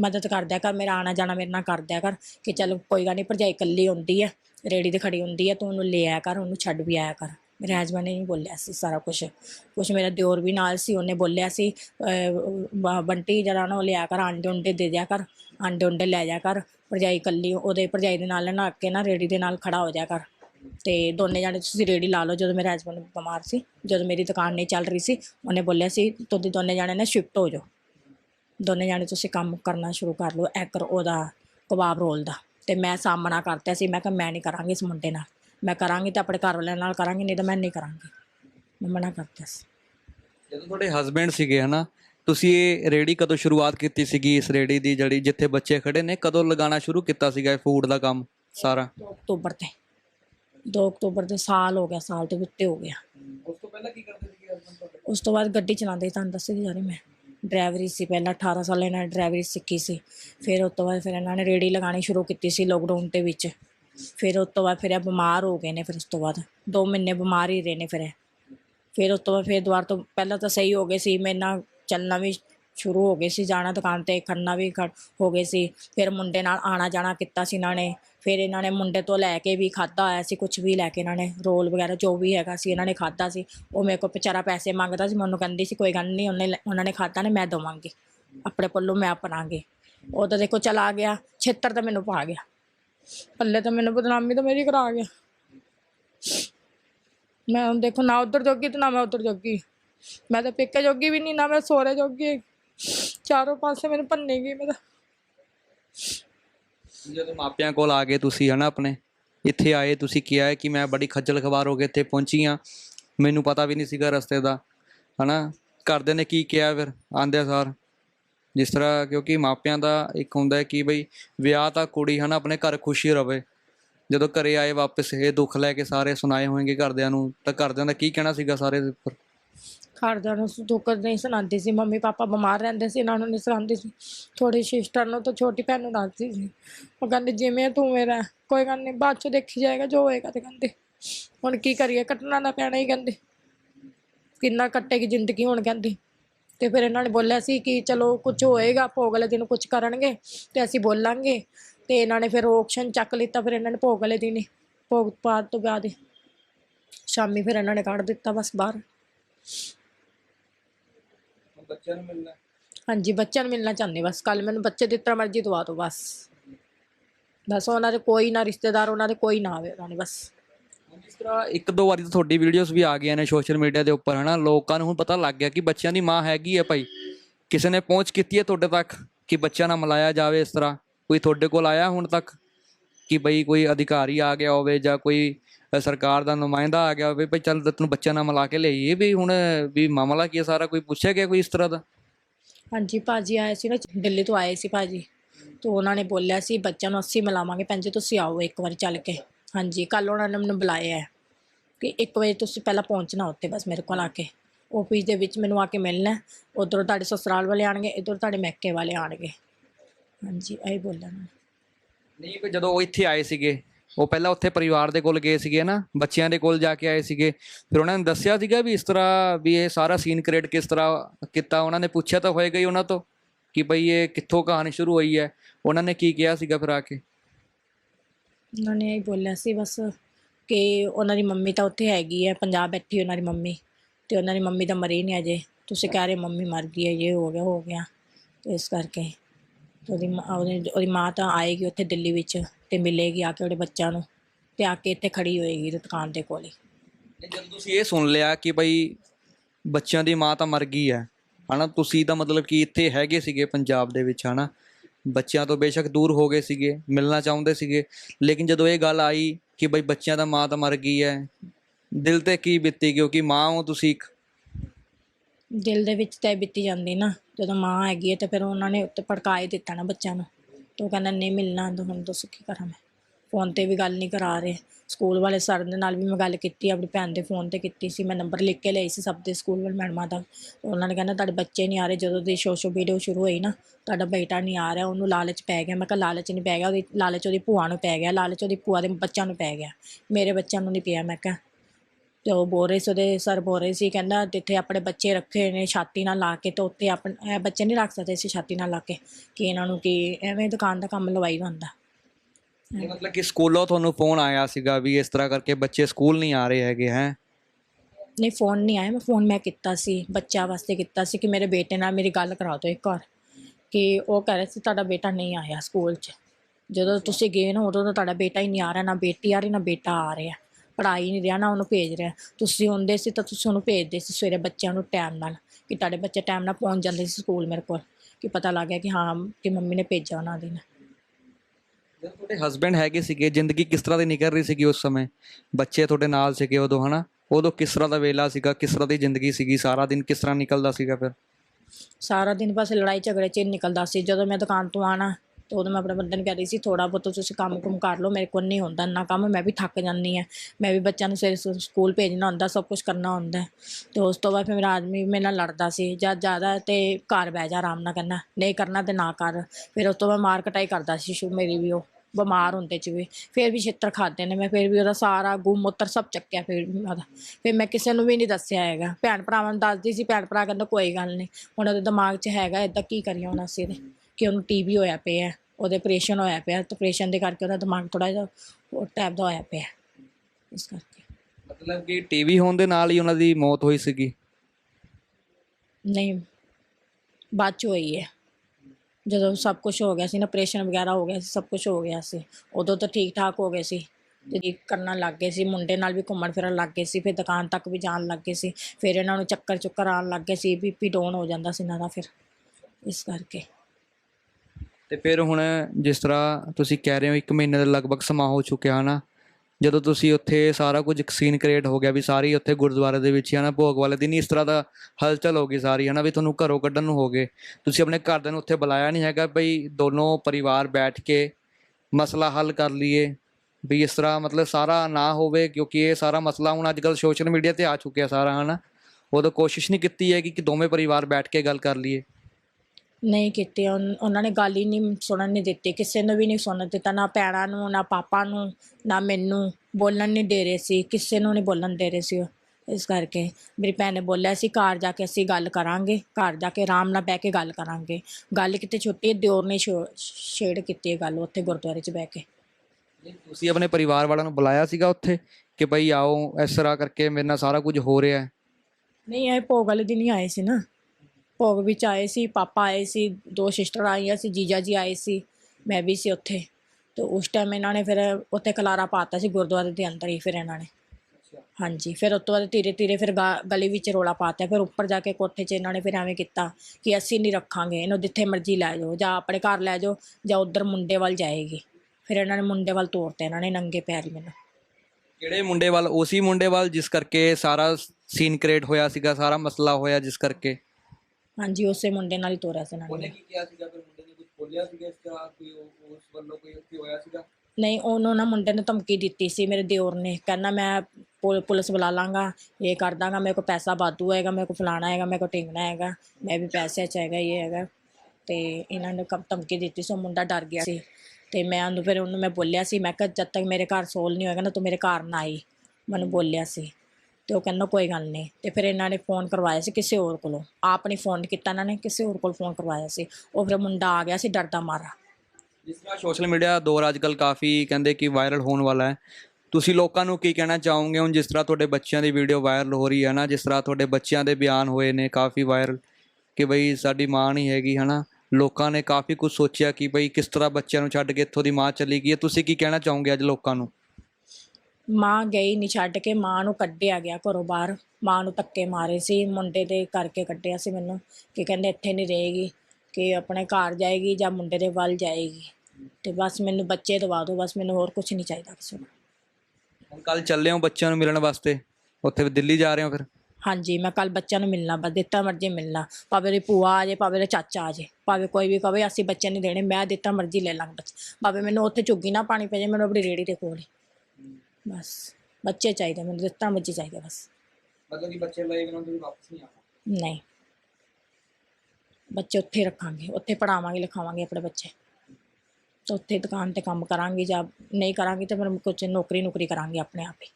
ਮਦਦ ਕਰ ਦਿਆ ਕਰ। ਮੇਰਾ ਆਣਾ ਜਾਣਾ ਮੇਰੇ ਨਾਲ ਕਰ ਦਿਆ ਕਰ ਕਿ ਚੱਲ ਕੋਈ ਗੱਲ ਨਹੀਂ ਭਰਜਾਈ ਇਕੱਲੀ ਹੁੰਦੀ ਹੈ ਰੇੜੀ ਤੇ ਖੜੀ ਹੁੰਦੀ ਹੈ ਤੂੰ ਉਹਨੂੰ ਲੈ ਆਇਆ ਕਰ, ਉਹਨੂੰ ਛੱਡ ਵੀ ਆਇਆ ਕਰ। ਮੇਰੇ ਹਸਬੰਡ ਨੇ ਹੀ ਬੋਲਿਆ ਸੀ ਸਾਰਾ ਕੁਝ ਕੁਝ ਮੇਰਾ ਦਿਓਰ ਵੀ ਨਾਲ ਸੀ, ਉਹਨੇ ਬੋਲਿਆ ਸੀ ਬ- ਬੰਟੀ ਜਰਾ ਨਾ ਉਹ ਲਿਆ ਕਰ, ਆਂਡੇ ਉਂਡੇ ਦੇ ਦਿਆ ਕਰ, ਆਂਡੇ ਉਂਡੇ ਲੈ ਜਾ ਕਰ, ਭਰਜਾਈ ਇਕੱਲੀ ਉਹਦੇ ਭਰਜਾਈ ਦੇ ਨਾਲ ਨਾ ਕੇ ਨਾ ਰੇੜੀ ਦੇ ਨਾਲ ਖੜਾ ਹੋ ਜਾ ਕਰ। ਤੇ ਦੋਨੇ ਜਾਣੇ ਤੁਸੀਂ ਰੇੜੀ ਲਾ ਲਓ, ਜਦੋਂ ਮੇਰੇ ਹਸਬੰਡ ਬਿਮਾਰ ਸੀ, ਜਦੋਂ ਮੇਰੀ ਦੁਕਾਨ ਨਹੀਂ ਚੱਲ ਰਹੀ ਸੀ, ਉਹਨੇ ਬੋਲਿਆ ਸੀ ਤੁਸੀਂ ਦੋਨੇ ਜਾਣੇ ਨੇ ਸ਼ਿਫਟ ਹੋ ਜਾਓ। ਦੋਨੇ ਜਾਣੇ ਤੁਸੀਂ ਕੰਮ ਕਰਨਾ ਸ਼ੁਰੂ ਕਰ ਲਓ ਐਕਰ ਉਹਦਾ ਕਬਾਬ ਰੋਲ ਦਾ। ਤੇ ਮੈਂ ਸਾਹਮਣਾ ਕਰਤਾ ਸੀ, ਮੈਂ ਕਿਹਾ ਮੈਂ ਨਹੀਂ ਕਰਾਂਗੀ ਇਸ ਮੁੰਡੇ ਨਾਲ। ਮੈਂ ਕਰਾਂਗੀ ਤਾਂ ਆਪਣੇ ਘਰ ਵਾਲਿਆਂ ਨਾਲ ਕਰਾਂਗੀ ਨਹੀਂ ਤਾਂ ਮੈਂ ਨਹੀਂ ਕਰਾਂਗੀ। ਮੈਂ ਮਨਾ ਕਰਤਾ ਸੀ। ਜਦੋਂ ਤੁਹਾਡੇ ਹਸਬੈਂਡ ਸੀਗੇ ਹਨਾ ਤੁਸੀਂ ਇਹ ਰੇੜੀ ਕਦੋਂ ਸ਼ੁਰੂਆਤ ਕੀਤੀ ਸੀਗੀ ਇਸ ਰੇੜੀ ਦੀ ਜਿਹੜੀ ਜਿੱਥੇ ਬੱਚੇ ਖੜੇ ਨੇ ਕਦੋਂ ਲਗਾਉਣਾ ਸ਼ੁਰੂ ਕੀਤਾ ਸੀਗਾ ਇਹ ਫੂਡ ਦਾ ਕੰਮ ਸਾਰਾ? 2 ਅਕਤੂਬਰ ਤੇ। 2 ਅਕਤੂਬਰ ਦੇ ਸਾਲ ਹੋ ਗਿਆ ਸਾਲ ਦੇ ਉੱਤੇ ਹੋ ਗਿਆ। ਉਸ ਤੋਂ ਪਹਿਲਾਂ ਕੀ ਕਰਦੇ ਸੀਗੇ ਹਸਬੈਂਡ ਤੁਹਾਡੇ? ਉਸ ਤੋਂ ਬਾਅਦ ਗੱਡੀ ਚਲਾਉਂਦੇ ਸੀ, ਤੁਹਾਨੂੰ ਦੱਸੀ ਜਾ ਰਹੀ ਮੈਂ। ਡਰਾਈਵਰੀ ਸੀ ਪਹਿਲਾਂ 18 ਸਾਲ ਇਹਨਾਂ ਨੇ ਡਰਾਈਵਰੀ ਸਿੱਖੀ ਸੀ। ਫਿਰ ਉਸ ਤੋਂ ਬਾਅਦ ਫਿਰ ਇਹਨਾਂ ਨੇ ਰੇੜੀ ਲਗਾਉਣੀ ਸ਼ੁਰੂ ਕੀਤੀ ਸੀ ਲੋਕਡਾਊਨ ਦੇ ਵਿੱਚ। ਫਿਰ ਉਸ ਤੋਂ ਬਾਅਦ ਫਿਰ ਇਹ ਬਿਮਾਰ ਹੋ ਗਏ ਨੇ ਫਿਰ ਉਸ ਤੋਂ ਬਾਅਦ। 2 ਮਹੀਨੇ ਬਿਮਾਰ ਹੀ ਰਹੇ ਨੇ ਫਿਰ ਇਹ। ਫਿਰ ਉਸ ਤੋਂ ਬਾਅਦ ਫਿਰ ਦੁਬਾਰਾ ਤੋਂ ਪਹਿਲਾਂ ਤਾਂ ਸਹੀ ਹੋ ਗਏ ਸੀ, ਮੇਰੇ ਨਾਲ ਚੱਲਣਾ ਵੀ ਸ਼ੁਰੂ ਹੋ ਗਏ ਸੀ, ਜਾਣਾ ਦੁਕਾਨ ਤੇ ਖੜਨਾ ਵੀ ਖੜ- ਹੋ ਗਏ ਸੀ। ਫਿਰ ਮੁੰਡੇ ਨਾਲ ਆਣਾ ਜਾਣਾ ਕੀਤਾ ਸੀ ਇਹਨਾਂ ਨੇ। ਫਿਰ ਇਹਨਾਂ ਨੇ ਮੁੰਡੇ ਤੋਂ ਲੈ ਕੇ ਵੀ ਖਾਦਾ ਹੋਇਆ ਸੀ ਕੁਝ ਵੀ ਲੈ ਕੇ ਇਹਨਾਂ ਨੇ, ਰੋਲ ਵਗੈਰਾ ਜੋ ਵੀ ਹੈਗਾ ਸੀ ਇਹਨਾਂ ਨੇ ਖਾਦਾ ਸੀ। ਉਹ ਮੇਰੇ ਕੋਲ ਵਿਚਾਰਾ ਪੈਸੇ ਮੰਗਦਾ ਸੀ ਮੈਨੂੰ ਕਹਿੰਦੀ ਸੀ, ਕੋਈ ਗੱਲ ਨਹੀਂ, ਉਹਨੇ ਲੈ- ਉਹਨਾਂ ਨੇ ਖਾਦਾ ਨੇ, ਮੈਂ ਦਵਾਂਗੀ। ਆਪਣੇ ਪੱਲੋਂ ਮੈਂ ਆਪਣਾਂਗੀ ਉਹ ਤਾਂ ਦੇਖੋ ਚਲਾ ਗਿਆ, ਛੇਤਰ ਤਾਂ ਮੈਨੂੰ ਪਾ ਗਿਆ। ਪੱਲੇ ਤਾਂ ਮੈਨੂੰ ਬਦਨਾਮੀ ਤਾਂ ਮੇਰੀ ਕਰਾ ਗਿਆ ਮੈਂ ਹੁਣ ਦੇਖੋ ਨਾ ਉਧਰ ਜੋਗੀ ਤੇ ਨਾ ਮੈਂ ਉਧਰ ਜੋਗੀ। ਮੈਂ ਤਾਂ ਪੇਕੇ ਜੋਗੀ ਵੀ ਨਹੀਂ, ਨਾ ਮੈਂ ਸੋਹਰੇ ਜੋਗੀ। ਚਾਰੋਂ ਪਾਸੇ ਮੈਨੂੰ ਭੰਨੇ ਗਈ ਮੇਰਾ। ਜਦੋਂ ਮਾਪਿਆਂ ਕੋਲ ਆ ਗਏ ਤੁਸੀਂ ਹਨਾ ਆਪਣੇ, ਇੱਥੇ ਆਏ, ਤੁਸੀਂ ਕਿਹਾ ਹੈ ਕਿ ਮੈਂ ਬੜੀ ਖੱਜਲ ਖਵਾਰ ਹੋ ਕੇ ਇੱਥੇ ਪਹੁੰਚੀ ਆ ਮੈਨੂੰ ਪਤਾ ਵੀ ਨਹੀਂ ਸੀਗਾ ਰਸਤੇ ਦਾ, ਹਨਾ? ਕਰਦੇ ਨੇ ਕੀ ਕਿਹਾ ਫਿਰ? ਆਂਦਿਆਂ ਸਾਰ। ਜਿਸ ਤਰ੍ਹਾਂ ਕਿਉਂਕਿ ਮਾਪਿਆਂ ਦਾ ਇੱਕ ਹੁੰਦਾ ਹੈ ਕਿ ਬਈ ਵਿਆਹ ਤਾਂ ਕੁੜੀ ਹਨਾ ਆਪਣੇ ਘਰ ਖੁਸ਼ੀ ਰਵੇ। ਜਦੋਂ ਘਰੇ ਆਏ ਵਾਪਸ, ਇਹ ਦੁੱਖ ਲੈ ਕੇ ਸਾਰੇ ਸੁਣਾਏ ਹੋਣਗੇ ਘਰਦਿਆਂ ਨੂੰ, ਤਾਂ ਘਰਦਿਆਂ ਦਾ ਕੀ ਕਹਿਣਾ ਸੀਗਾ ਸਾਰੇ ਦੇ ਉੱਪਰ? ਘਰਦਿਆਂ ਨੂੰ ਦੁੱਖ ਨਹੀਂ ਸੁਣਾਉਂਦੀ ਸੀ, ਮੰਮੀ ਪਾਪਾ ਬਿਮਾਰ ਰਹਿੰਦੇ ਸੀ, ਇਹਨਾਂ ਨੂੰ ਨਹੀਂ ਸੁਣਾਉਂਦੀ ਸੀ। ਥੋੜੀ ਸਿਸਟਰ ਨੂੰ ਤਾਂ ਛੋਟੀ ਭੈਣ ਨੂੰ ਦੱਸਦੀ ਸੀ। ਉਹ ਕਹਿੰਦੇ, ਜਿਵੇਂ ਤੂੰ ਮੇਰਾ, ਕੋਈ ਗੱਲ ਨਹੀਂ, ਬਾਅਦ ਚ ਦੇਖੀ ਜਾਏਗਾ ਜੋ ਹੋਏਗਾ ਤੇ ਕਹਿੰਦੇ। ਹੁਣ ਕੀ ਕਰੀਏ, ਕੱਟਣਾ ਤਾਂ ਪੈਣਾ ਹੀ ਕਹਿੰਦੇ। ਕਿੰਨਾ ਕੱਟੇਗੀ ਜ਼ਿੰਦਗੀ ਹੁਣ ਕਹਿੰਦੇ। ਤੇ ਫਿਰ ਇਹਨਾਂ ਨੇ ਬੋਲਿਆ ਸੀ ਕਿ ਚਲੋ ਕੁਝ ਹੋਏਗਾ ਭੋਗ ਵਾਲੇ ਦਿਨ ਕੁਝ ਕਰਨਗੇ ਤੇ ਅਸੀਂ ਬੋਲਾਂਗੇ। ਤੇ ਇਹਨਾਂ ਨੇ ਫਿਰ ਆਪਸ਼ਨ ਚੱਕ ਲਿੱਤਾ ਫਿਰ ਇਹਨਾਂ ਨੇ ਭੋਗ ਵਾਲੇ ਦਿਨ ਭੋਗ ਪਾਤ ਤੋਂ ਬਾਅਦ ਸ਼ਾਮੀ ਫਿਰ ਇਹਨਾਂ ਨੇ ਕੱਢ ਦਿੱਤਾ ਬਸ ਬਾਹਰ। ਬੱਚਿਆਂ ਨੂੰ ਮਿਲਣਾ? ਹਾਂਜੀ ਬੱਚਿਆਂ ਨੂੰ ਮਿਲਣਾ ਚਾਹੁੰਦੇ ਬਸ। ਕੱਲ ਮੈਨੂੰ ਬੱਚੇ ਜਿਸ ਤਰ੍ਹਾਂ ਮਰਜ਼ੀ ਦਵਾ ਦਿਓ ਬਸ। ਬਸ ਉਹਨਾਂ ਦੇ ਕੋਈ ਨਾ ਰਿਸ਼ਤੇਦਾਰ ਉਹਨਾਂ ਦੇ ਕੋਈ ਨਾ ਆਵੇ ਉਹਨਾਂ ਨੇ ਬਸ। ਤਰ੍ਹਾਂ ਇੱਕ ਦੋ ਵਾਰੀ ਤਾਂ ਤੁਹਾਡੀ ਵੀਡੀਓਜ਼ ਵੀ ਆ ਗਈਆਂ ਨੇ ਸੋਸ਼ਲ ਮੀਡੀਆ ਦੇ ਉੱਪਰ, ਹਨਾ? ਲੋਕਾਂ ਨੂੰ ਹੁਣ ਪਤਾ ਲੱਗ ਗਿਆ ਕਿ ਬੱਚਿਆਂ ਦੀ ਮਾਂ ਹੈਗੀ ਹੈ ਭਾਈ। ਕਿਸੇ ਨੇ ਪਹੁੰਚ ਕੀਤੀ ਹੈ ਤੁਹਾਡੇ ਤੱਕ ਕਿ ਬੱਚਿਆਂ ਨਾਲ ਮਿਲਾਇਆ ਜਾਵੇ ਇਸ ਤਰ੍ਹਾਂ? ਕੋਈ ਤੁਹਾਡੇ ਕੋਲ ਆਇਆ ਹੁਣ ਤੱਕ ਕਿ ਬਈ ਕੋਈ ਅਧਿਕਾਰੀ ਆ ਗਿਆ ਹੋਵੇ ਜਾਂ ਕੋਈ ਸਰਕਾਰ ਦਾ ਨੁਮਾਇੰਦਾ ਆ ਗਿਆ ਹੋਵੇ ਭਈ ਚੱਲ ਤੈਨੂੰ ਬੱਚਿਆਂ ਨਾਲ ਮਿਲਾ ਕੇ ਲਿਆਈਏ ਵੀ ਹੁਣ ਵੀ ਮਾਮਲਾ ਕੀ ਹੈ ਸਾਰਾ? ਕੋਈ ਪੁੱਛਿਆ ਗਿਆ ਕੋਈ ਇਸ ਤਰ੍ਹਾਂ ਦਾ? ਹਾਂਜੀ ਭਾਜੀ, ਆਏ ਸੀ ਨਾ ਦਿੱਲੀ ਤੋਂ ਆਏ ਸੀ ਭਾਜੀ। ਤੇ ਉਹਨਾਂ ਨੇ ਬੋਲਿਆ ਸੀ, ਬੱਚਿਆਂ ਨੂੰ ਅਸੀਂ ਮਿਲਾਵਾਂਗੇ, ਭੈਣ ਜੀ ਤੁਸੀਂ ਆਓ ਇੱਕ ਵਾਰੀ ਚੱਲ ਕੇ। ਹਾਂਜੀ ਕੱਲ ਉਹਨਾਂ ਨੇ ਮੈਨੂੰ ਬੁਲਾਇਆ। ਹੈ ਕਿ 1 ਵਜੇ ਤੁਸੀਂ ਪਹਿਲਾਂ ਪਹੁੰਚਣਾ ਉੱਥੇ ਬਸ ਮੇਰੇ ਕੋਲ ਆ ਕੇ। ਆਫਿਸ ਦੇ ਵਿੱਚ ਮੈਨੂੰ ਆ ਕੇ ਮਿਲਣਾ ਉਧਰੋਂ ਤੁਹਾਡੇ ਸਸੁਰਾਲ ਵਾਲੇ ਆਣਗੇ ਇਧਰ ਤੁਹਾਡੇ ਮੈਕੇ ਵਾਲੇ ਆਣਗੇ ਹਾਂਜੀ ਉਹਨਾਂ ਨੇ ਨਹੀਂ ਵੀ ਜਦੋਂ ਉਹ ਇੱਥੇ ਆਏ ਸੀਗੇ ਉਹ ਪਹਿਲਾਂ ਉੱਥੇ ਪਰਿਵਾਰ ਦੇ ਕੋਲ ਗਏ ਸੀਗੇ ਨਾ ਬੱਚਿਆਂ ਦੇ ਕੋਲ ਜਾ ਕੇ ਆਏ ਸੀਗੇ। ਫਿਰ ਉਹਨਾਂ ਨੇ ਦੱਸਿਆ ਸੀਗਾ ਵੀ ਇਸ ਤਰ੍ਹਾਂ ਵੀ ਇਹ ਸਾਰਾ ਸੀਨ ਕ੍ਰੀਏਟ ਕਿਸ ਤਰ੍ਹਾਂ ਕੀਤਾ ਉਹਨਾਂ ਨੇ ਪੁੱਛਿਆ ਤਾਂ ਹੋਏਗਾ ਹੀ ਉਹਨਾਂ ਤੋਂ ਕਿ ਭਈ ਇਹ ਕਿੱਥੋਂ ਕਹਾਣੀ ਸ਼ੁਰੂ ਹੋਈ ਹੈ। ਉਹਨਾਂ ਨੇ ਕੀ ਕਿਹਾ ਸੀਗਾ ਫਿਰ ਆ ਕੇ? ਉਹਨਾਂ ਨੇ ਇਹ ਬੋਲਿਆ ਸੀ ਬਸ ਕਿ ਉਹਨਾਂ ਦੀ ਮੰਮੀ ਤਾਂ ਉੱਥੇ ਹੈਗੀ ਹੈ, ਪੰਜਾਬ ਬੈਠੀ ਉਹਨਾਂ ਦੀ ਮੰਮੀ ਤੇ ਉਹਨਾਂ ਦੀ ਮੰਮੀ ਤਾਂ ਮਰੀ ਨਹੀਂ ਅਜੇ। ਤੁਸੀਂ ਕਹਿ ਰਹੇ ਮੰਮੀ ਮਰ ਗਈ ਹੈ, ਇਹ ਹੋ ਗਿਆ ਹੋ ਗਿਆ। ਇਸ ਕਰਕੇ ਤੇ ਉਹਦੀ ਮਾਂ- ਉਹਦੀ ਉਹਦੀ ਮਾਂ ਤਾਂ ਆਏਗੀ ਉੱਥੇ ਦਿੱਲੀ ਵਿੱਚ ਤੇ ਮਿਲੇਗੀ ਆ ਕੇ ਉਹਦੇ ਬੱਚਿਆਂ ਨੂੰ ਤੇ ਆ ਕੇ ਇੱਥੇ ਖੜੀ ਹੋਏਗੀ ਦੁਕਾਨ ਦੇ ਕੋਲ ਹੀ। ਜਦੋਂ ਤੁਸੀਂ ਇਹ ਸੁਣ ਲਿਆ ਕਿ ਬਈ ਬੱਚਿਆਂ ਦੀ ਮਾਂ ਤਾਂ ਮਰ ਗਈ ਹੈ, ਹਨਾ, ਤੁਸੀਂ ਤਾਂ ਮਤਲਬ ਕਿ ਇੱਥੇ ਹੈਗੇ ਸੀਗੇ ਪੰਜਾਬ ਦੇ ਵਿੱਚ, ਹਨਾ। ਬੱਚਿਆਂ ਤੋਂ ਬੇਸ਼ੱਕ ਦੂਰ ਹੋ ਗਏ ਸੀਗੇ, ਮਿਲਣਾ ਚਾਹੁੰਦੇ ਸੀਗੇ। ਲੇਕਿਨ ਜਦੋਂ ਇਹ ਗੱਲ ਆਈ ਕਿ ਭਈ ਬੱਚਿਆਂ ਦਾ ਮਾਂ ਤਾਂ ਮਰ ਗਈ ਹੈ। ਦਿਲ ਤੇ ਕੀ ਬੀਤੀ ਕਿਉਂਕਿ ਮਾਂ ਹੋ ਤੁਸੀਂ ਇੱਕ। ਦਿਲ ਦੇ ਵਿੱਚ ਤਾਂ ਇਹ ਬੀਤੀ ਜਾਂਦੀ ਨਾ, ਜਦੋਂ ਮਾਂ ਹੈਗੀ ਹੈ ਤੇ ਫਿਰ ਉਹਨਾਂ ਨੇ ਉੱਤੇ ਭੜਕਾ ਹੀ ਦਿੱਤਾ ਨਾ ਬੱਚਿਆਂ ਨੂੰ। ਤੇ ਉਹ ਕਹਿੰਦਾ, ਨਹੀਂ ਮਿਲਣਾ ਤਾਂ ਹੁਣ ਦੱਸੋ ਕੀ ਕਰਾਂ ਮੈਂ? ਫੋਨ ਤੇ ਵੀ ਗੱਲ ਨਹੀਂ ਕਰਾ ਰਹੇ। ਸਕੂਲ ਵਾਲੇ ਸਰ ਦੇ ਨਾਲ ਵੀ ਮੈਂ ਗੱਲ ਕੀਤੀ, ਆਪਣੀ ਭੈਣ ਦੇ ਫੋਨ ਤੇ ਕੀਤੀ ਸੀ। ਮੈਂ ਨੰਬਰ ਲਿਖ ਕੇ ਲਈ ਸੀ ਸਭ ਦੇ ਸਕੂਲ ਵਾਲੇ ਮੈਡਮਾਂ ਦਾ। ਉਹਨਾਂ ਨੇ ਕਹਿੰਦਾ, ਤੁਹਾਡੇ ਬੱਚੇ ਨਹੀਂ ਆ ਰਹੇ। ਜਦੋਂ ਦੀ ਸ਼ੋਸ਼ੋ ਵੀਡੀਓ ਸ਼ੁਰੂ ਹੋਈ ਨਾ, ਤੁਹਾਡਾ ਬੇਟਾ ਨਹੀਂ ਆ ਰਿਹਾ। ਉਹਨੂੰ ਲਾਲਚ ਪੈ ਗਿਆ। ਮੈਂ ਕਿਹਾ, ਲਾਲਚ ਨਹੀਂ ਪੈ ਗਿਆ। ਉਹਦੀ ਲਾਲਚ ਉਹਦੀ ਭੂਆ ਨੂੰ ਪੈ ਗਿਆ। ਲਾਲਚ ਉਹਦੀ ਭੂਆ ਦੇ ਬੱਚਿਆਂ ਨੂੰ ਪੈ ਗਿਆ। ਮੇਰੇ ਬੱਚਿਆਂ ਨੂੰ ਨਹੀਂ ਪਿਆ। ਮੈਂ ਕਿਹਾ, ਤੇ ਉਹ ਬੋਲ ਰਹੇ ਸੀ, ਉਹਦੇ ਸਰ ਬੋਲ ਰਹੇ ਸੀ, ਕਹਿੰਦਾ, ਜਿੱਥੇ ਆਪਣੇ ਬੱਚੇ ਰੱਖੇ ਨੇ ਛਾਤੀ ਨਾਲ ਲਾ ਕੇ, ਤੇ ਉੱਥੇ ਆਪਣੇ ਇਹ ਬੱਚੇ ਨਹੀਂ ਰੱਖ ਸਕਦੇ ਸੀ ਛਾਤੀ ਨਾਲ ਲਾ ਕੇ। ਕਿ ਇਹਨਾਂ ਨੂੰ ਕਿ, ਐਵੇਂ ਦੁਕਾਨ ਦਾ ਕੰਮ ਲਵਾਈ ਦਾ ਹੁੰਦਾ ਇਹ ਮਤਲਬ ਕਿ ਸਕੂਲੋਂ ਤੁਹਾਨੂੰ ਫੋਨ ਆਇਆ ਸੀਗਾ ਵੀ ਇਸ ਤਰ੍ਹਾਂ ਕਰਕੇ ਬੱਚੇ ਸਕੂਲ ਨਹੀਂ ਆ ਰਹੇ ਹੈਗੇ ਹੈ? ਨਹੀਂ ਫੋਨ ਨਹੀਂ ਆਇਆ। ਮੈਂ ਫੋਨ ਮੈਂ ਕੀਤਾ ਸੀ ਬੱਚਾ ਵਾਸਤੇ ਕੀਤਾ ਸੀ ਕਿ ਮੇਰੇ ਬੇਟੇ ਨਾਲ ਮੇਰੀ ਗੱਲ ਕਰਾ ਦਿਓ ਇੱਕ ਵਾਰ ਕਿ ਉਹ ਕਹਿ ਰਹੇ ਸੀ ਤੁਹਾਡਾ ਬੇਟਾ ਨਹੀਂ ਆਇਆ ਸਕੂਲ 'ਚ। ਜਦੋਂ ਤੁਸੀਂ ਗਏ ਨਾ ਉਦੋਂ ਤਾਂ ਤੁਹਾਡਾ ਬੇਟਾ ਹੀ ਨਹੀਂ ਆ ਰਿਹਾ ਨਾ ਬੇਟੀ ਆ ਰਹੀ ਨਾ ਬੇਟਾ ਆ ਰਿਹਾ। ਪੜ੍ਹਾਈ ਨਹੀਂ ਰਿਹਾ ਨਾ ਉਹਨੂੰ ਭੇਜ ਰਿਹਾ। ਤੁਸੀਂ ਹੁੰਦੇ ਸੀ ਤਾਂ ਤੁਸੀਂ ਉਹਨੂੰ ਭੇਜਦੇ ਸੀ ਸਵੇਰੇ ਬੱਚਿਆਂ ਨੂੰ ਟਾਈਮ ਨਾਲ ਕਿ ਤੁਹਾਡੇ ਬੱਚੇ ਟਾਈਮ ਨਾਲ ਪਹੁੰਚ ਜਾਂਦੇ ਸੀ ਸਕੂਲ ਮੇਰੇ ਕੋਲ ਕਿ ਪਤਾ ਲੱਗ ਗਿਆ ਕਿ ਹਾਂ ਕਿ ਮੰਮੀ ਨੇ ਭੇਜਿਆ ਉਹਨਾਂ ਦੀ ਨੇ ਜਦੋਂ ਤੁਹਾਡੇ ਹਸਬੰਡ ਹੈਗੇ ਸੀਗੇ, ਜ਼ਿੰਦਗੀ ਕਿਸ ਤਰ੍ਹਾਂ ਦੀ ਨਿਕਲ ਰਹੀ ਸੀਗੀ ਉਸ ਸਮੇਂ? ਬੱਚੇ ਤੁਹਾਡੇ ਨਾਲ ਸੀਗੇ ਉਦੋਂ, ਹਨਾ? ਉਦੋਂ ਕਿਸ ਤਰ੍ਹਾਂ ਦਾ ਵੇਲਾ ਸੀਗਾ? ਕਿਸ ਤਰ੍ਹਾਂ ਦੀ ਜ਼ਿੰਦਗੀ ਸੀਗੀ? ਸਾਰਾ ਦਿਨ ਕਿਸ ਤਰ੍ਹਾਂ ਨਿਕਲਦਾ ਸੀਗਾ ਫਿਰ? ਸਾਰਾ ਦਿਨ ਬਸ ਲੜਾਈ ਝਗੜੇ 'ਚ ਹੀ ਨਿਕਲਦਾ ਸੀ। ਜਦੋਂ ਮੈਂ ਦੁਕਾਨ ਤੋਂ ਆਣਾ ਤੇ ਉਦੋਂ ਮੈਂ ਆਪਣੇ ਬੰਦੇ ਨੂੰ ਕਹਿ ਰਹੀ ਸੀ ਥੋੜਾ ਬਹੁਤ ਤੁਸੀਂ ਕੰਮ ਕੁਮ ਕਰ ਲਓ, ਮੇਰੇ ਕੋਲ ਨਹੀਂ ਹੁੰਦਾ ਇੰਨਾ ਕੰਮ, ਮੈਂ ਵੀ ਥੱਕ ਜਾਂਦੀ ਆ ਮੈਂ ਵੀ ਬੱਚਿਆਂ ਨੂੰ ਸਵੇਰੇ ਸ- ਸਕੂਲ ਭੇਜਣਾ ਹੁੰਦਾ, ਸਭ ਕੁਝ ਕਰਨਾ ਹੁੰਦਾ ਹੈ। ਤੇ ਉਸ ਤੋਂ ਬਾਅਦ ਫਿਰ ਮੇਰਾ ਆਦਮੀ ਮੇਰੇ ਨਾਲ ਲੜਦਾ ਸੀ। ਜਦ ਜ਼ਿਆਦਾ ਤੇ ਘਰ ਬਹਿ ਜਾ, ਆਰਾਮ ਨਾਲ ਕਹਿੰਦਾ ਨਹੀਂ ਕਰਨਾ ਤੇ ਨਾ ਕਰ। ਫਿਰ ਉਸ ਤੋਂ ਬਾਅਦ ਮਾਰ ਕਟਾਈ ਕਰਦਾ ਸੀ ਸ਼ੁਰੂ ਮੇਰੀ ਵੀ ਉਹ। ਬਿਮਾਰ ਹੁੰਦੇ ਚ ਵੀ। ਫਿਰ ਵੀ ਛਿੱਤਰ ਖਾਦੇ ਨੇ ਮੈਂ ਫਿਰ ਵੀ ਉਹਦਾ ਸਾਰਾ ਗੁੰਮੂਤਰ ਸਭ ਚੱਕਿਆ ਫਿਰ ਵੀ ਉਹਦਾ। ਫਿਰ ਮੈਂ ਕਿਸੇ ਨੂੰ ਵੀ ਨਹੀਂ ਦੱਸਿਆ ਹੈਗਾ। ਭੈਣ ਭਰਾਵਾਂ ਨੂੰ ਦੱਸਦੀ ਸੀ ਭੈਣ ਭਰਾ ਕਹਿੰਦਾ ਕੋਈ ਗੱਲ ਨਹੀਂ। ਹੁਣ ਉਹਦੇ ਦਿਮਾਗ 'ਚ ਹੈਗਾ ਇਦਾਂ ਕੀ ਕਰੀਏ ਹੁਣ ਅਸੀਂ ਇਹਦੇ? ਕਿ ਉਹਨੂੰ ਟੀਬੀ ਹੋਇਆ ਪਿਆ ਉਹਦੇ ਆਪਰੇਸ਼ਨ ਹੋਇਆ ਪਿਆ ਤੇ ਆਪਰੇਸ਼ਨ ਦੇ ਕਰਕੇ ਉਹਦਾ ਦਿਮਾਗ ਥੋੜਾ ਜਿਹਾ ਉਹ ਟੈਪ ਦਾ ਹੋਇਆ ਪਿਆ। ਇਸ ਕਰਕੇ। ਮਤਲਬ ਕਿ ਟੀਵੀ ਹੋਣ ਦੇ ਨਾਲ ਹੀ ਉਹਨਾਂ ਦੀ ਮੌਤ ਹੋਈ ਸੀਗੀ? ਨਹੀਂ। ਬਾਅਦ ਚ ਹੋਈ ਹੈ। ਜਦੋਂ ਸਭ ਕੁਝ ਹੋ ਗਿਆ ਸੀ ਨਾ ਆਪਰੇਸ਼ਨ ਵਗੈਰਾ ਹੋ ਗਿਆ ਸੀ, ਸਭ ਕੁਝ ਹੋ ਗਿਆ ਸੀ। ਉਦੋਂ ਤਾਂ ਠੀਕ ਠਾਕ ਹੋ ਗਏ ਸੀ। ਤੇ ਕਰਨ ਲੱਗ ਗਏ ਸੀ, ਮੁੰਡੇ ਨਾਲ ਵੀ ਘੁੰਮਣ ਫਿਰਨ ਲੱਗ ਗਏ ਸੀ, ਫਿਰ ਦੁਕਾਨ ਤੱਕ ਵੀ ਜਾਣ ਲੱਗ ਗਏ ਸੀ। ਫਿਰ ਇਹਨਾਂ ਨੂੰ ਚੱਕਰ ਚੁੱਕਰ ਆਉਣ ਲੱਗ ਗਏ ਸੀ, ਬੀਪੀ ਡਾਊਨ ਹੋ ਜਾਂਦਾ ਸੀ ਇਹਨਾਂ ਦਾ ਫਿਰ, ਇਸ ਕਰਕੇ। ਤੇ ਫਿਰ ਹੁਣ ਜਿਸ ਤਰ੍ਹਾਂ ਤੁਸੀਂ ਕਹਿ ਰਹੇ ਹੋ 1 ਮਹੀਨੇ ਦਾ ਲਗਭਗ ਸਮਾਂ ਹੋ ਚੁੱਕਿਆ, ਹਨਾ? ਜਦੋਂ ਤੁਸੀਂ ਉੱਥੇ ਸਾਰਾ ਕੁਝ ਇੱਕ ਸੀਨ ਕ੍ਰੀਏਟ ਹੋ ਗਿਆ ਵੀ ਸਾਰੀ ਉੱਥੇ ਗੁਰਦੁਆਰੇ ਦੇ ਵਿੱਚ ਹੀ ਹਨਾ, ਭੋਗ ਵਾਲੇ ਦਿਨ ਹੀ ਇਸ ਤਰ੍ਹਾਂ ਦਾ ਹਲਚਲ ਹੋ ਗਈ ਸਾਰੀ ਹਨਾ, ਵੀ ਤੁਹਾਨੂੰ ਘਰੋਂ ਕੱਢਣ ਨੂੰ ਹੋ ਗਏ। ਤੁਸੀਂ ਆਪਣੇ ਘਰਦਿਆਂ ਨੂੰ ਉੱਥੇ ਬੁਲਾਇਆ ਨਹੀਂ ਹੈਗਾ ਬਈ ਦੋਨੋਂ ਪਰਿਵਾਰ ਬੈਠ ਕੇ ਮਸਲਾ ਹੱਲ ਕਰ ਲਈਏ, ਵੀ ਇਸ ਤਰ੍ਹਾਂ ਮਤਲਬ ਸਾਰਾ ਨਾ ਹੋਵੇ ਕਿਉਂਕਿ ਇਹ ਸਾਰਾ ਮਸਲਾ ਹੁਣ ਅੱਜਕੱਲ ਸੋਸ਼ਲ ਮੀਡੀਆ ਤੇ ਆ ਚੁੱਕਿਆ ਸਾਰਾ ਹਨਾ। ਉਦੋਂ ਕੋਸ਼ਿਸ਼ ਨਹੀਂ ਕੀਤੀ ਹੈਗੀ ਕਿ ਦੋਵੇਂ ਪਰਿਵਾਰ ਬੈਠ ਕੇ ਗੱਲ ਕਰ ਲਈਏ। ਨਹੀਂ ਕੀਤੀ ਉਨ- ਉਹਨਾਂ ਨੇ ਗੱਲ ਹੀ ਨਹੀਂ ਸੁਣਨ ਨਹੀਂ ਦਿੱਤੀ ਕਿਸੇ ਨੂੰ ਵੀ ਨਹੀਂ ਸੁਣਨ ਦਿੱਤਾ ਨਾ ਭੈਣਾਂ ਨੂੰ ਨਾ ਪਾਪਾ ਨੂੰ ਨਾ ਮੈਨੂੰ ਬੋਲਣ ਨਹੀਂ ਦੇ ਰਹੇ ਸੀ ਕਿਸੇ ਨੂੰ ਨਹੀਂ ਬੋਲਣ ਦੇ ਰਹੇ ਸੀ ਉਹ। ਇਸ ਕਰਕੇ ਮੇਰੀ ਭੈਣ ਨੇ ਬੋਲਿਆ ਸੀ ਘਰ ਜਾ ਕੇ ਅਸੀਂ ਗੱਲ ਕਰਾਂਗੇ ਘਰ ਜਾ ਕੇ ਆਰਾਮ ਨਾਲ ਬਹਿ ਕੇ ਗੱਲ ਕਰਾਂਗੇ ਗੱਲ ਕਿਤੇ ਛੁੱਟੀ ਦਿਓਰ ਨੇ ਛੋ- ਛੇੜ ਕੀਤੀ ਇਹ ਗੱਲ ਉੱਥੇ ਗੁਰਦੁਆਰੇ 'ਚ ਬਹਿ ਕੇ ਤੁਸੀਂ ਆਪਣੇ ਪਰਿਵਾਰ ਵਾਲਿਆਂ ਨੂੰ ਬੁਲਾਇਆ ਸੀਗਾ ਉੱਥੇ ਕਿ ਭਈ ਆਓ ਇਸ ਤਰ੍ਹਾਂ ਕਰਕੇ ਮੇਰੇ ਨਾਲ ਸਾਰਾ ਕੁਝ ਹੋ ਰਿਹਾ ਹੈ ਨਹੀਂ ਇਹ ਭੋਗ ਵਾਲੇ ਦਿਨ ਹੀ ਆਏ ਸੀ ਨਾ ਭੋਗ ਵਿੱਚ ਆਏ ਸੀ ਪਾਪਾ ਆਏ ਸੀ ਦੋ ਸਿਸਟਰ ਆਈਆਂ ਸੀ ਜੀਜਾ ਜੀ ਆਏ ਸੀ ਮੈਂ ਵੀ ਸੀ ਉੱਥੇ। ਤੇ ਉਸ ਟਾਈਮ ਇਹਨਾਂ ਨੇ ਫਿਰ ਉੱਥੇ ਕਲਾਰਾ ਪਾਤਾ ਸੀ ਗੁਰਦੁਆਰੇ ਦੇ ਅੰਦਰ ਹੀ ਫਿਰ ਇਹਨਾਂ ਨੇ। ਹਾਂਜੀ ਫਿਰ ਉਸ ਤੋਂ ਬਾਅਦ ਧੀਰੇ ਧੀਰੇ ਫਿਰ ਗਾ- ਗਲੀ ਵਿੱਚ ਰੋਲਾ ਪਾਤਾ ਫਿਰ ਉੱਪਰ ਜਾ ਕੇ ਕੋਠੇ 'ਚ ਇਹਨਾਂ ਨੇ ਫਿਰ ਐਵੇਂ ਕੀਤਾ ਕਿ ਅਸੀਂ ਨਹੀਂ ਰੱਖਾਂਗੇ ਇਹਨੂੰ ਜਿੱਥੇ ਮਰਜ਼ੀ ਲੈ ਜਾਓ ਜਾਂ ਆਪਣੇ ਘਰ ਲੈ ਜਾਓ ਜਾਂ ਉਧਰ ਮੁੰਡੇ ਵੱਲ ਜਾਏਗੀ। ਫਿਰ ਇਹਨਾਂ ਨੇ ਮੁੰਡੇ ਵੱਲ ਤੋਰਤੇ ਇਹਨਾਂ ਨੇ ਨੰਗੇ ਪੈਰ ਹੀ ਮੈਨੂੰ ਕਿਹੜੇ ਮੁੰਡੇ ਵੱਲ? ਉਸੇ ਮੁੰਡੇ ਵੱਲ ਜਿਸ ਕਰਕੇ ਸਾਰਾ ਸੀਨ ਕ੍ਰੀਏਟ ਹੋਇਆ ਸੀਗਾ ਸਾਰਾ ਮਸਲਾ ਹੋਇਆ ਜਿਸ ਕਰਕੇ? ਹਾਂਜੀ ਉਸੇ ਮੁੰਡੇ ਨਾਲ ਹੀ ਤੋਰਿਆ ਸੀ ਇਹਨਾਂ ਨੇ। ਕੀ ਕਿਹਾ ਸੀਗਾ? ਫਿਰ ਮੁੰਡੇ ਨੇ ਕੁਝ ਬੋਲਿਆ ਸੀਗਾ ਇਸ ਤਰ੍ਹਾਂ ਕੋਈ ਉਸ ਵੱਲੋਂ ਕੋਈ ਉੱਥੇ ਹੋਇਆ ਸੀਗਾ? ਨਹੀਂ ਉਹਨੂੰ ਨਾ ਮੁੰਡੇ ਨੇ ਧਮਕੀ ਦਿੱਤੀ ਸੀ ਮੇਰੇ ਦਿਓਰ ਨੇ। ਕਹਿੰਦਾ ਮੈਂ ਪੁਲਿਸ ਬੁਲਾ ਲਾਂਗਾ ਇਹ ਕਰ ਦਾਂਗਾ ਮੇਰੇ ਕੋਲ ਪੈਸਾ ਬਾਦੂ ਹੈਗਾ ਮੇਰੇ ਕੋਲ ਫਲਾਣਾ ਹੈਗਾ ਮੇਰੇ ਕੋਲ ਢਿੰਗਣਾ ਹੈਗਾ ਮੈਂ ਵੀ ਪੈਸੇ ਚ ਹੈਗਾ ਇਹ ਹੈਗਾ। ਤੇ ਇਹਨਾਂ ਨੇ ਕਮ ਧਮਕੀ ਦਿੱਤੀ ਸੋ ਮੁੰਡਾ ਡਰ ਗਿਆ ਸੀ। ਤੇ ਮੈਂ ਉਹਨੂੰ ਫਿਰ ਉਹਨੂੰ ਮੈਂ ਬੋਲਿਆ ਸੀ ਮੈਂ ਕਿਹਾ ਜਦ ਤੱਕ ਮੇਰੇ ਘਰ ਸੋਲ ਨਹੀਂ ਹੋਏਗਾ ਨਾ ਤੂੰ ਮੇਰੇ ਘਰ ਨਾ ਆਈ। ਮੈਨੂੰ ਬੋਲਿਆ ਸੀ। ਤੇ ਉਹ ਕਹਿੰਦਾ ਕੋਈ ਗੱਲ ਨਹੀਂ। ਤੇ ਫਿਰ ਇਹਨਾਂ ਨੇ ਫੋਨ ਕਰਵਾਇਆ ਸੀ ਕਿਸੇ ਹੋਰ ਕੋਲੋਂ। ਆਪ ਨਹੀਂ ਫੋਨ ਕੀਤਾ, ਇਹਨਾਂ ਨੇ ਕਿਸੇ ਹੋਰ ਕੋਲ ਫੋਨ ਕਰਵਾਇਆ ਸੀ। ਉਹ ਫਿਰ ਮੁੰਡਾ ਆ ਗਿਆ ਸੀ ਡਰਦਾ ਮਾਰਾ। ਜਿਸ ਤਰ੍ਹਾਂ ਸੋਸ਼ਲ ਮੀਡੀਆ ਦੌਰ ਅੱਜਕੱਲ ਕਾਫੀ ਕਹਿੰਦੇ ਕਿ ਵਾਇਰਲ ਹੋਣ ਵਾਲਾ ਹੈ। ਤੁਸੀਂ ਲੋਕਾਂ ਨੂੰ ਕੀ ਕਹਿਣਾ ਚਾਹੋਗੇ? ਹੁਣ ਜਿਸ ਤਰ੍ਹਾਂ ਤੁਹਾਡੇ ਬੱਚਿਆਂ ਦੀ ਵੀਡੀਓ ਵਾਇਰਲ ਹੋ ਰਹੀ ਹੈ ਨਾ, ਜਿਸ ਤਰ੍ਹਾਂ ਤੁਹਾਡੇ ਬੱਚਿਆਂ ਦੇ ਬਿਆਨ ਹੋਏ ਨੇ, ਕਾਫੀ ਵਾਇਰਲ ਕਿ ਬਈ ਸਾਡੀ ਮਾਂ ਨਹੀਂ ਹੈਗੀ, ਹਨਾ? ਲੋਕਾਂ ਨੇ ਕਾਫੀ ਕੁਝ ਸੋਚਿਆ ਕਿ ਬਈ ਕਿਸ ਤਰ੍ਹਾਂ ਬੱਚਿਆਂ ਨੂੰ ਛੱਡ ਕੇ ਇੱਥੋਂ ਦੀ ਮਾਂ ਚਲੀ ਗਈ ਹੈ। ਤੁਸੀਂ ਕੀ ਕਹਿਣਾ ਚਾਹੋਗੇ ਅੱਜ ਲੋਕਾਂ ਨੂੰ? ਮਾਂ ਗਈ ਨਹੀਂ ਛੱਡ ਕੇ ਮਾਂ ਨੂੰ ਕੱਢਿਆ ਗਿਆ ਘਰੋਂ ਬਾਹਰ। ਮਾਂ ਨੂੰ ਧੱਕੇ ਮਾਰੇ ਸੀ ਮੁੰਡੇ ਦੇ ਕਰਕੇ ਕੱਢਿਆ ਸੀ ਮੈਨੂੰ ਕਿ ਕਹਿੰਦੇ ਇੱਥੇ ਨਹੀਂ ਰਹੇਗੀ ਕਿ ਆਪਣੇ ਘਰ ਜਾਏਗੀ ਜਾਂ ਮੁੰਡੇ ਦੇ ਵੱਲ ਜਾਏਗੀ। ਤੇ ਬਸ ਮੈਨੂੰ ਬੱਚੇ ਦਵਾ ਦਿਓ ਬਸ ਮੈਨੂੰ ਹੋਰ ਕੁਝ ਨਹੀਂ ਚਾਹੀਦਾ ਕਿਸੇ ਨੂੰ। ਹੁਣ ਕੱਲ ਚੱਲੇ ਹੋ ਬੱਚਿਆਂ ਨੂੰ ਮਿਲਣ ਵਾਸਤੇ? ਉੱਥੇ ਦਿੱਲੀ ਜਾ ਰਹੇ ਹੋ ਫਿਰ? ਹਾਂਜੀ ਮੈਂ ਕੱਲ ਬੱਚਿਆਂ ਨੂੰ ਮਿਲਣਾ ਬਸ ਦਿੱਤਾ ਮਰਜ਼ੀ ਮਿਲਣਾ। ਭਾਵੇਂ ਦੀ ਭੂਆ ਆ ਜੇ ਭਾਵੇਂ ਦਾ ਚਾਚਾ ਆ ਜੇ ਭਾਵੇਂ ਕੋਈ ਵੀ ਕਵੇ ਅਸੀਂ ਬੱਚੇ ਨਹੀਂ ਦੇਣੇ ਮੈਂ ਦਿੱਤਾ ਮਰਜ਼ੀ ਲੈ ਲਾਂਗਾ ਬੱਚੇ। ਭਾਵੇਂ ਮੈਨੂੰ ਉੱਥੇ ਝੁੱਗੀ ਨਾ ਪਾਣੀ ਪੈ ਜਾਏ ਮੈਨੂੰ ਆਪਣੀ ਰੇੜੀ ਦੇ ਕੋਲ ਹੀ। ਬਸ ਬੱਚੇ ਚਾਹੀਦੇ ਮੈਨੂੰ ਦਿੱਤਾ ਮਰਜ਼ੀ ਚਾਹੀਦੇ ਬਸ। ਮਤਲਬ ਕਿ ਬੱਚੇ ਲਈ ਉਹਨਾਂ ਨੂੰ ਵਾਪਸ ਨਹੀਂ ਆਉਣਾ? ਨਹੀਂ। ਬੱਚੇ ਉੱਥੇ ਰੱਖਾਂਗੇ ਉੱਥੇ ਪੜਾਵਾਂਗੇ ਲਿਖਾਵਾਂਗੇ ਆਪਣੇ ਬੱਚੇ। ਤੇ ਉੱਥੇ ਦੁਕਾਨ ਤੇ ਕੰਮ ਕਰਾਂਗੇ ਜਾਂ ਨਹੀਂ ਕਰਾਂਗੇ ਤਾਂ ਫਿਰ ਕੁਝ ਨੌਕਰੀ ਨੌਕਰੀ ਕਰਾਂਗੇ ਆਪਣੇ ਆਪ ਹੀ।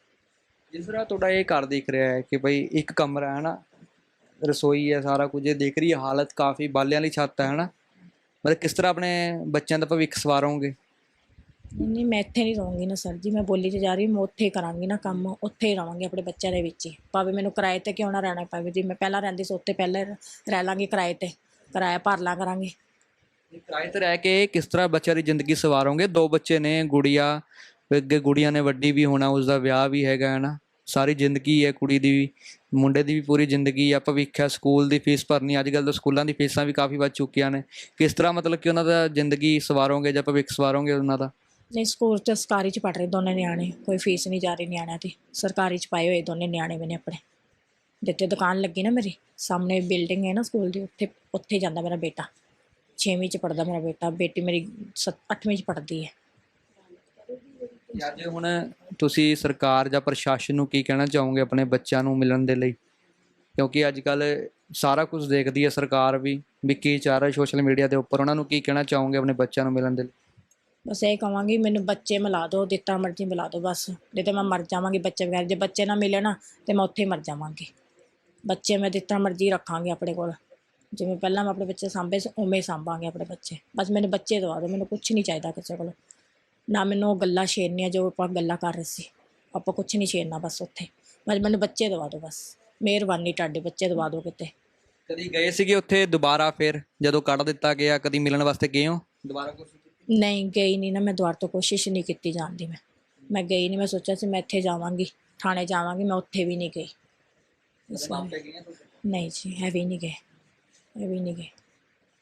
ਜਿਸ ਤਰ੍ਹਾਂ ਤੁਹਾਡਾ ਇਹ ਘਰ ਦਿਖ ਰਿਹਾ ਹੈ ਕਿ ਬਈ ਇੱਕ ਕਮਰਾ ਹੈ ਨਾ ਰਸੋਈ ਹੈ ਸਾਰਾ ਕੁਝ ਇਹ ਦੇਖ ਰਹੀ ਹੈ ਹਾਲਤ ਕਾਫੀ ਬਾਲਿਆਂ ਵਾਲੀ ਛੱਤ ਹੈ ਹਨਾ ਮਤਲਬ ਕਿਸ ਤਰ੍ਹਾਂ ਆਪਣੇ ਬੱਚਿਆਂ ਦਾ ਭਵਿੱਖ ਸਵਾਰੋਗੇ? ਨਹੀਂ ਮੈਂ ਇੱਥੇ ਨਹੀਂ ਰਹੂੰਗੀ ਨਾ ਸਰ ਜੀ, ਮੈਂ ਬੋਲੀ 'ਚ ਜਾ ਰਹੀ ਮੈਂ ਉੱਥੇ ਹੀ ਕਰਾਂਗੀ ਨਾ ਕੰਮ, ਉੱਥੇ ਹੀ ਰਵਾਂਗੀ ਆਪਣੇ ਬੱਚਿਆਂ ਦੇ ਵਿੱਚ ਹੀ। ਭਾਵੇਂ ਮੈਨੂੰ ਕਿਰਾਏ ਤੇ ਕਿਉਂ ਨਾ ਰਹਿਣਾ ਪਵੇ ਜੀ, ਮੈਂ ਪਹਿਲਾਂ ਰਹਿੰਦੀ ਸੀ, ਉੱਥੇ ਪਹਿਲਾਂ ਰਹਿ ਲਾਂਗੀ ਕਿਰਾਏ ਤੇ, ਕਿਰਾਇਆ ਭਰ ਲਾ ਕਰਾਂਗੇ। ਕਿਰਾਏ ਤੇ ਰਹਿ ਕੇ ਕਿਸ ਤਰ੍ਹਾਂ ਬੱਚਿਆਂ ਦੀ ਜ਼ਿੰਦਗੀ ਸਵਾਰੋਗੇ? ਦੋ ਬੱਚੇ ਨੇ, ਗੁੜੀਆ, ਅੱਗੇ ਗੁੜੀਆ ਨੇ, ਵੱਡੀ ਵੀ ਹੋਣਾ ਉਸ ਦਾ ਵਿਆਹ ਵੀ ਹੈਗਾ ਹੈ ਨਾ ਸਾਰੀ ਜ਼ਿੰਦਗੀ ਹੈ ਕੁੜੀ ਦੀ ਵੀ, ਮੁੰਡੇ ਦੀ ਵੀ ਪੂਰੀ ਜ਼ਿੰਦਗੀ ਆ ਭਵਿੱਖ ਹੈ ਸਕੂਲ ਦੀ ਫੀਸ ਭਰਨੀ ਅੱਜ ਕੱਲ੍ਹ ਤਾਂ ਸਕੂਲਾਂ ਦੀ ਫੀਸਾਂ ਵੀ ਕਾਫੀ ਵੱਧ ਚੁੱਕੀਆਂ ਨੇ। ਕਿਸ ਤਰ੍ਹਾਂ ਮਤਲਬ ਕਿ ਉਹਨਾਂ ਦਾ ਜ਼ਿੰਦਗੀ ਸਵਾਰੋਗੇ ਜਾਂ ਭਵਿੱਖ ਸਵਾਰੋਗੇ ਉਹਨਾਂ ਦਾ? ਨਹੀਂ, ਸਕੂਲ ਤੇ ਸਰਕਾਰੀ ਚ ਪੜ ਰਹੇ ਦੋਨੇ ਨਿਆਣੇ, ਕੋਈ ਫੀਸ ਨਹੀਂ ਜਾ ਰਹੀ ਨਿਆਣਿਆਂ ਦੀ। ਸਰਕਾਰੀ ਚ ਪਾਏ ਹੋਏ ਦੋਨੇ ਨਿਆਣੇ ਮੈਨੇ ਆਪਣੇ। ਜਿੱਥੇ ਦੁਕਾਨ ਲੱਗੀ ਨਾ ਮੇਰੀ, ਸਾਹਮਣੇ ਬਿਲਡਿੰਗ ਹੈ ਨਾ ਸਕੂਲ ਦੀ, ਉੱਥੇ ਉੱਥੇ ਜਾਂਦਾ ਮੇਰਾ ਬੇਟਾ। 6ਵੀਂ ਚ ਪੜਦਾ ਮੇਰਾ ਬੇਟਾ, ਬੇਟੀ ਮੇਰੀ 8ਵੀਂ ਚ ਪੜਦੀ ਹੈ। ਅੱਜ ਹੁਣ ਤੁਸੀਂ ਸਰਕਾਰ ਜਾਂ ਪ੍ਰਸ਼ਾਸਨ ਨੂੰ ਕੀ ਕਹਿਣਾ ਚਾਹੋਗੇ ਆਪਣੇ ਬੱਚਿਆਂ ਨੂੰ ਮਿਲਣ ਦੇ ਲਈ? ਕਿਉਂਕਿ ਅੱਜ ਕੱਲ ਸਾਰਾ ਕੁਝ ਦੇਖਦੀ ਹੈ ਸਰਕਾਰ ਵੀ ਵੀ ਕੀ ਚਾਹ ਰਿਹਾ ਸੋਸ਼ਲ ਮੀਡੀਆ ਦੇ ਉੱਪਰ। ਉਹਨਾਂ ਨੂੰ ਕੀ ਕਹਿਣਾ ਚਾਹੋਗੇ ਆਪਣੇ ਬੱਚਿਆਂ ਨੂੰ ਮਿਲਣ ਦੇ ਲਈ? ਬਸ ਇਹ ਕਹਾਂਗੀ ਮੈਨੂੰ ਬੱਚੇ ਮਿਲਾ ਦਿਓ, ਦਿੱਤਾ ਮਰਜ਼ੀ ਮਿਲਾ ਦਿਓ ਬਸ। ਨਹੀਂ ਤੇ ਮੈਂ ਮਰ ਜਾਵਾਂਗੀ ਬੱਚੇ ਬਗੈਰ ਜੇ ਬੱਚੇ ਨਾ ਮਿਲੇ ਨਾ ਤੇ ਮੈਂ ਉੱਥੇ ਹੀ ਮਰ ਜਾਵਾਂਗੀ। ਬੱਚੇ ਮੈਂ ਦਿੱਤਾ ਮਰਜ਼ੀ ਰੱਖਾਂਗੀ ਆਪਣੇ ਕੋਲ। ਜਿਵੇਂ ਪਹਿਲਾਂ ਮੈਂ ਆਪਣੇ ਬੱਚੇ ਸਾਂਭੇ ਸੀ, ਉਵੇਂ ਹੀ ਸਾਂਭਾਂਗੇ ਆਪਣੇ ਬੱਚੇ। ਬਸ ਮੈਨੂੰ ਬੱਚੇ ਦਵਾ ਦਿਓ, ਮੈਨੂੰ ਕੁਝ ਨਹੀਂ ਚਾਹੀਦਾ ਕਿਸੇ ਕੋਲ। ਨਾ ਮੈਨੂੰ ਉਹ ਗੱਲਾਂ ਛੇੜਨੀਆਂ ਜੋ ਆਪਾਂ ਗੱਲਾਂ ਕਰ ਰਹੇ ਸੀ। ਆਪਾਂ ਕੁਝ ਨਹੀਂ ਛੇੜਨਾ ਬਸ ਉੱਥੇ। ਬਸ ਮੈਨੂੰ ਬੱਚੇ ਦਵਾ ਦਿਓ ਬਸ। ਮਿਹਰਬਾਨੀ ਤੁਹਾਡੇ, ਬੱਚੇ ਦਵਾ ਦਿਓ ਕਿਤੇ। ਕਦੀ ਗਏ ਸੀਗੇ ਉੱਥੇ ਦੁਬਾਰਾ ਫਿਰ? ਜਦੋਂ ਕੱਢ ਦਿੱਤਾ ਗਿਆ, ਕਦੀ ਮਿਲਣ ਵਾਸਤੇ ਗਏ ਹੋ? ਦੁਬਾਰਾ ਕੋਸ਼ਿਸ਼ ਨਹੀਂ ਗਈ ਨਹੀਂ ਨਾ ਮੈਂ ਦੁਬਾਰਾ ਤੋਂ ਕੋਸ਼ਿਸ਼ ਨਹੀਂ ਕੀਤੀ ਜਾਣ ਦੀ ਮੈਂ। ਮੈਂ ਗਈ ਨਹੀਂ ਮੈਂ ਸੋਚਿਆ ਸੀ ਮੈਂ ਇੱਥੇ ਜਾਵਾਂਗੀ ਥਾਣੇ ਜਾਵਾਂਗੀ ਮੈਂ ਉੱਥੇ ਵੀ ਨਹੀਂ ਗਈ। ਇਸ ਵਾਰ? ਨਹੀਂ ਜੀ ਹੈ ਵੀ ਨਹੀਂ ਗਏ ਇਹ ਵੀ ਨਹੀਂ ਗਏ।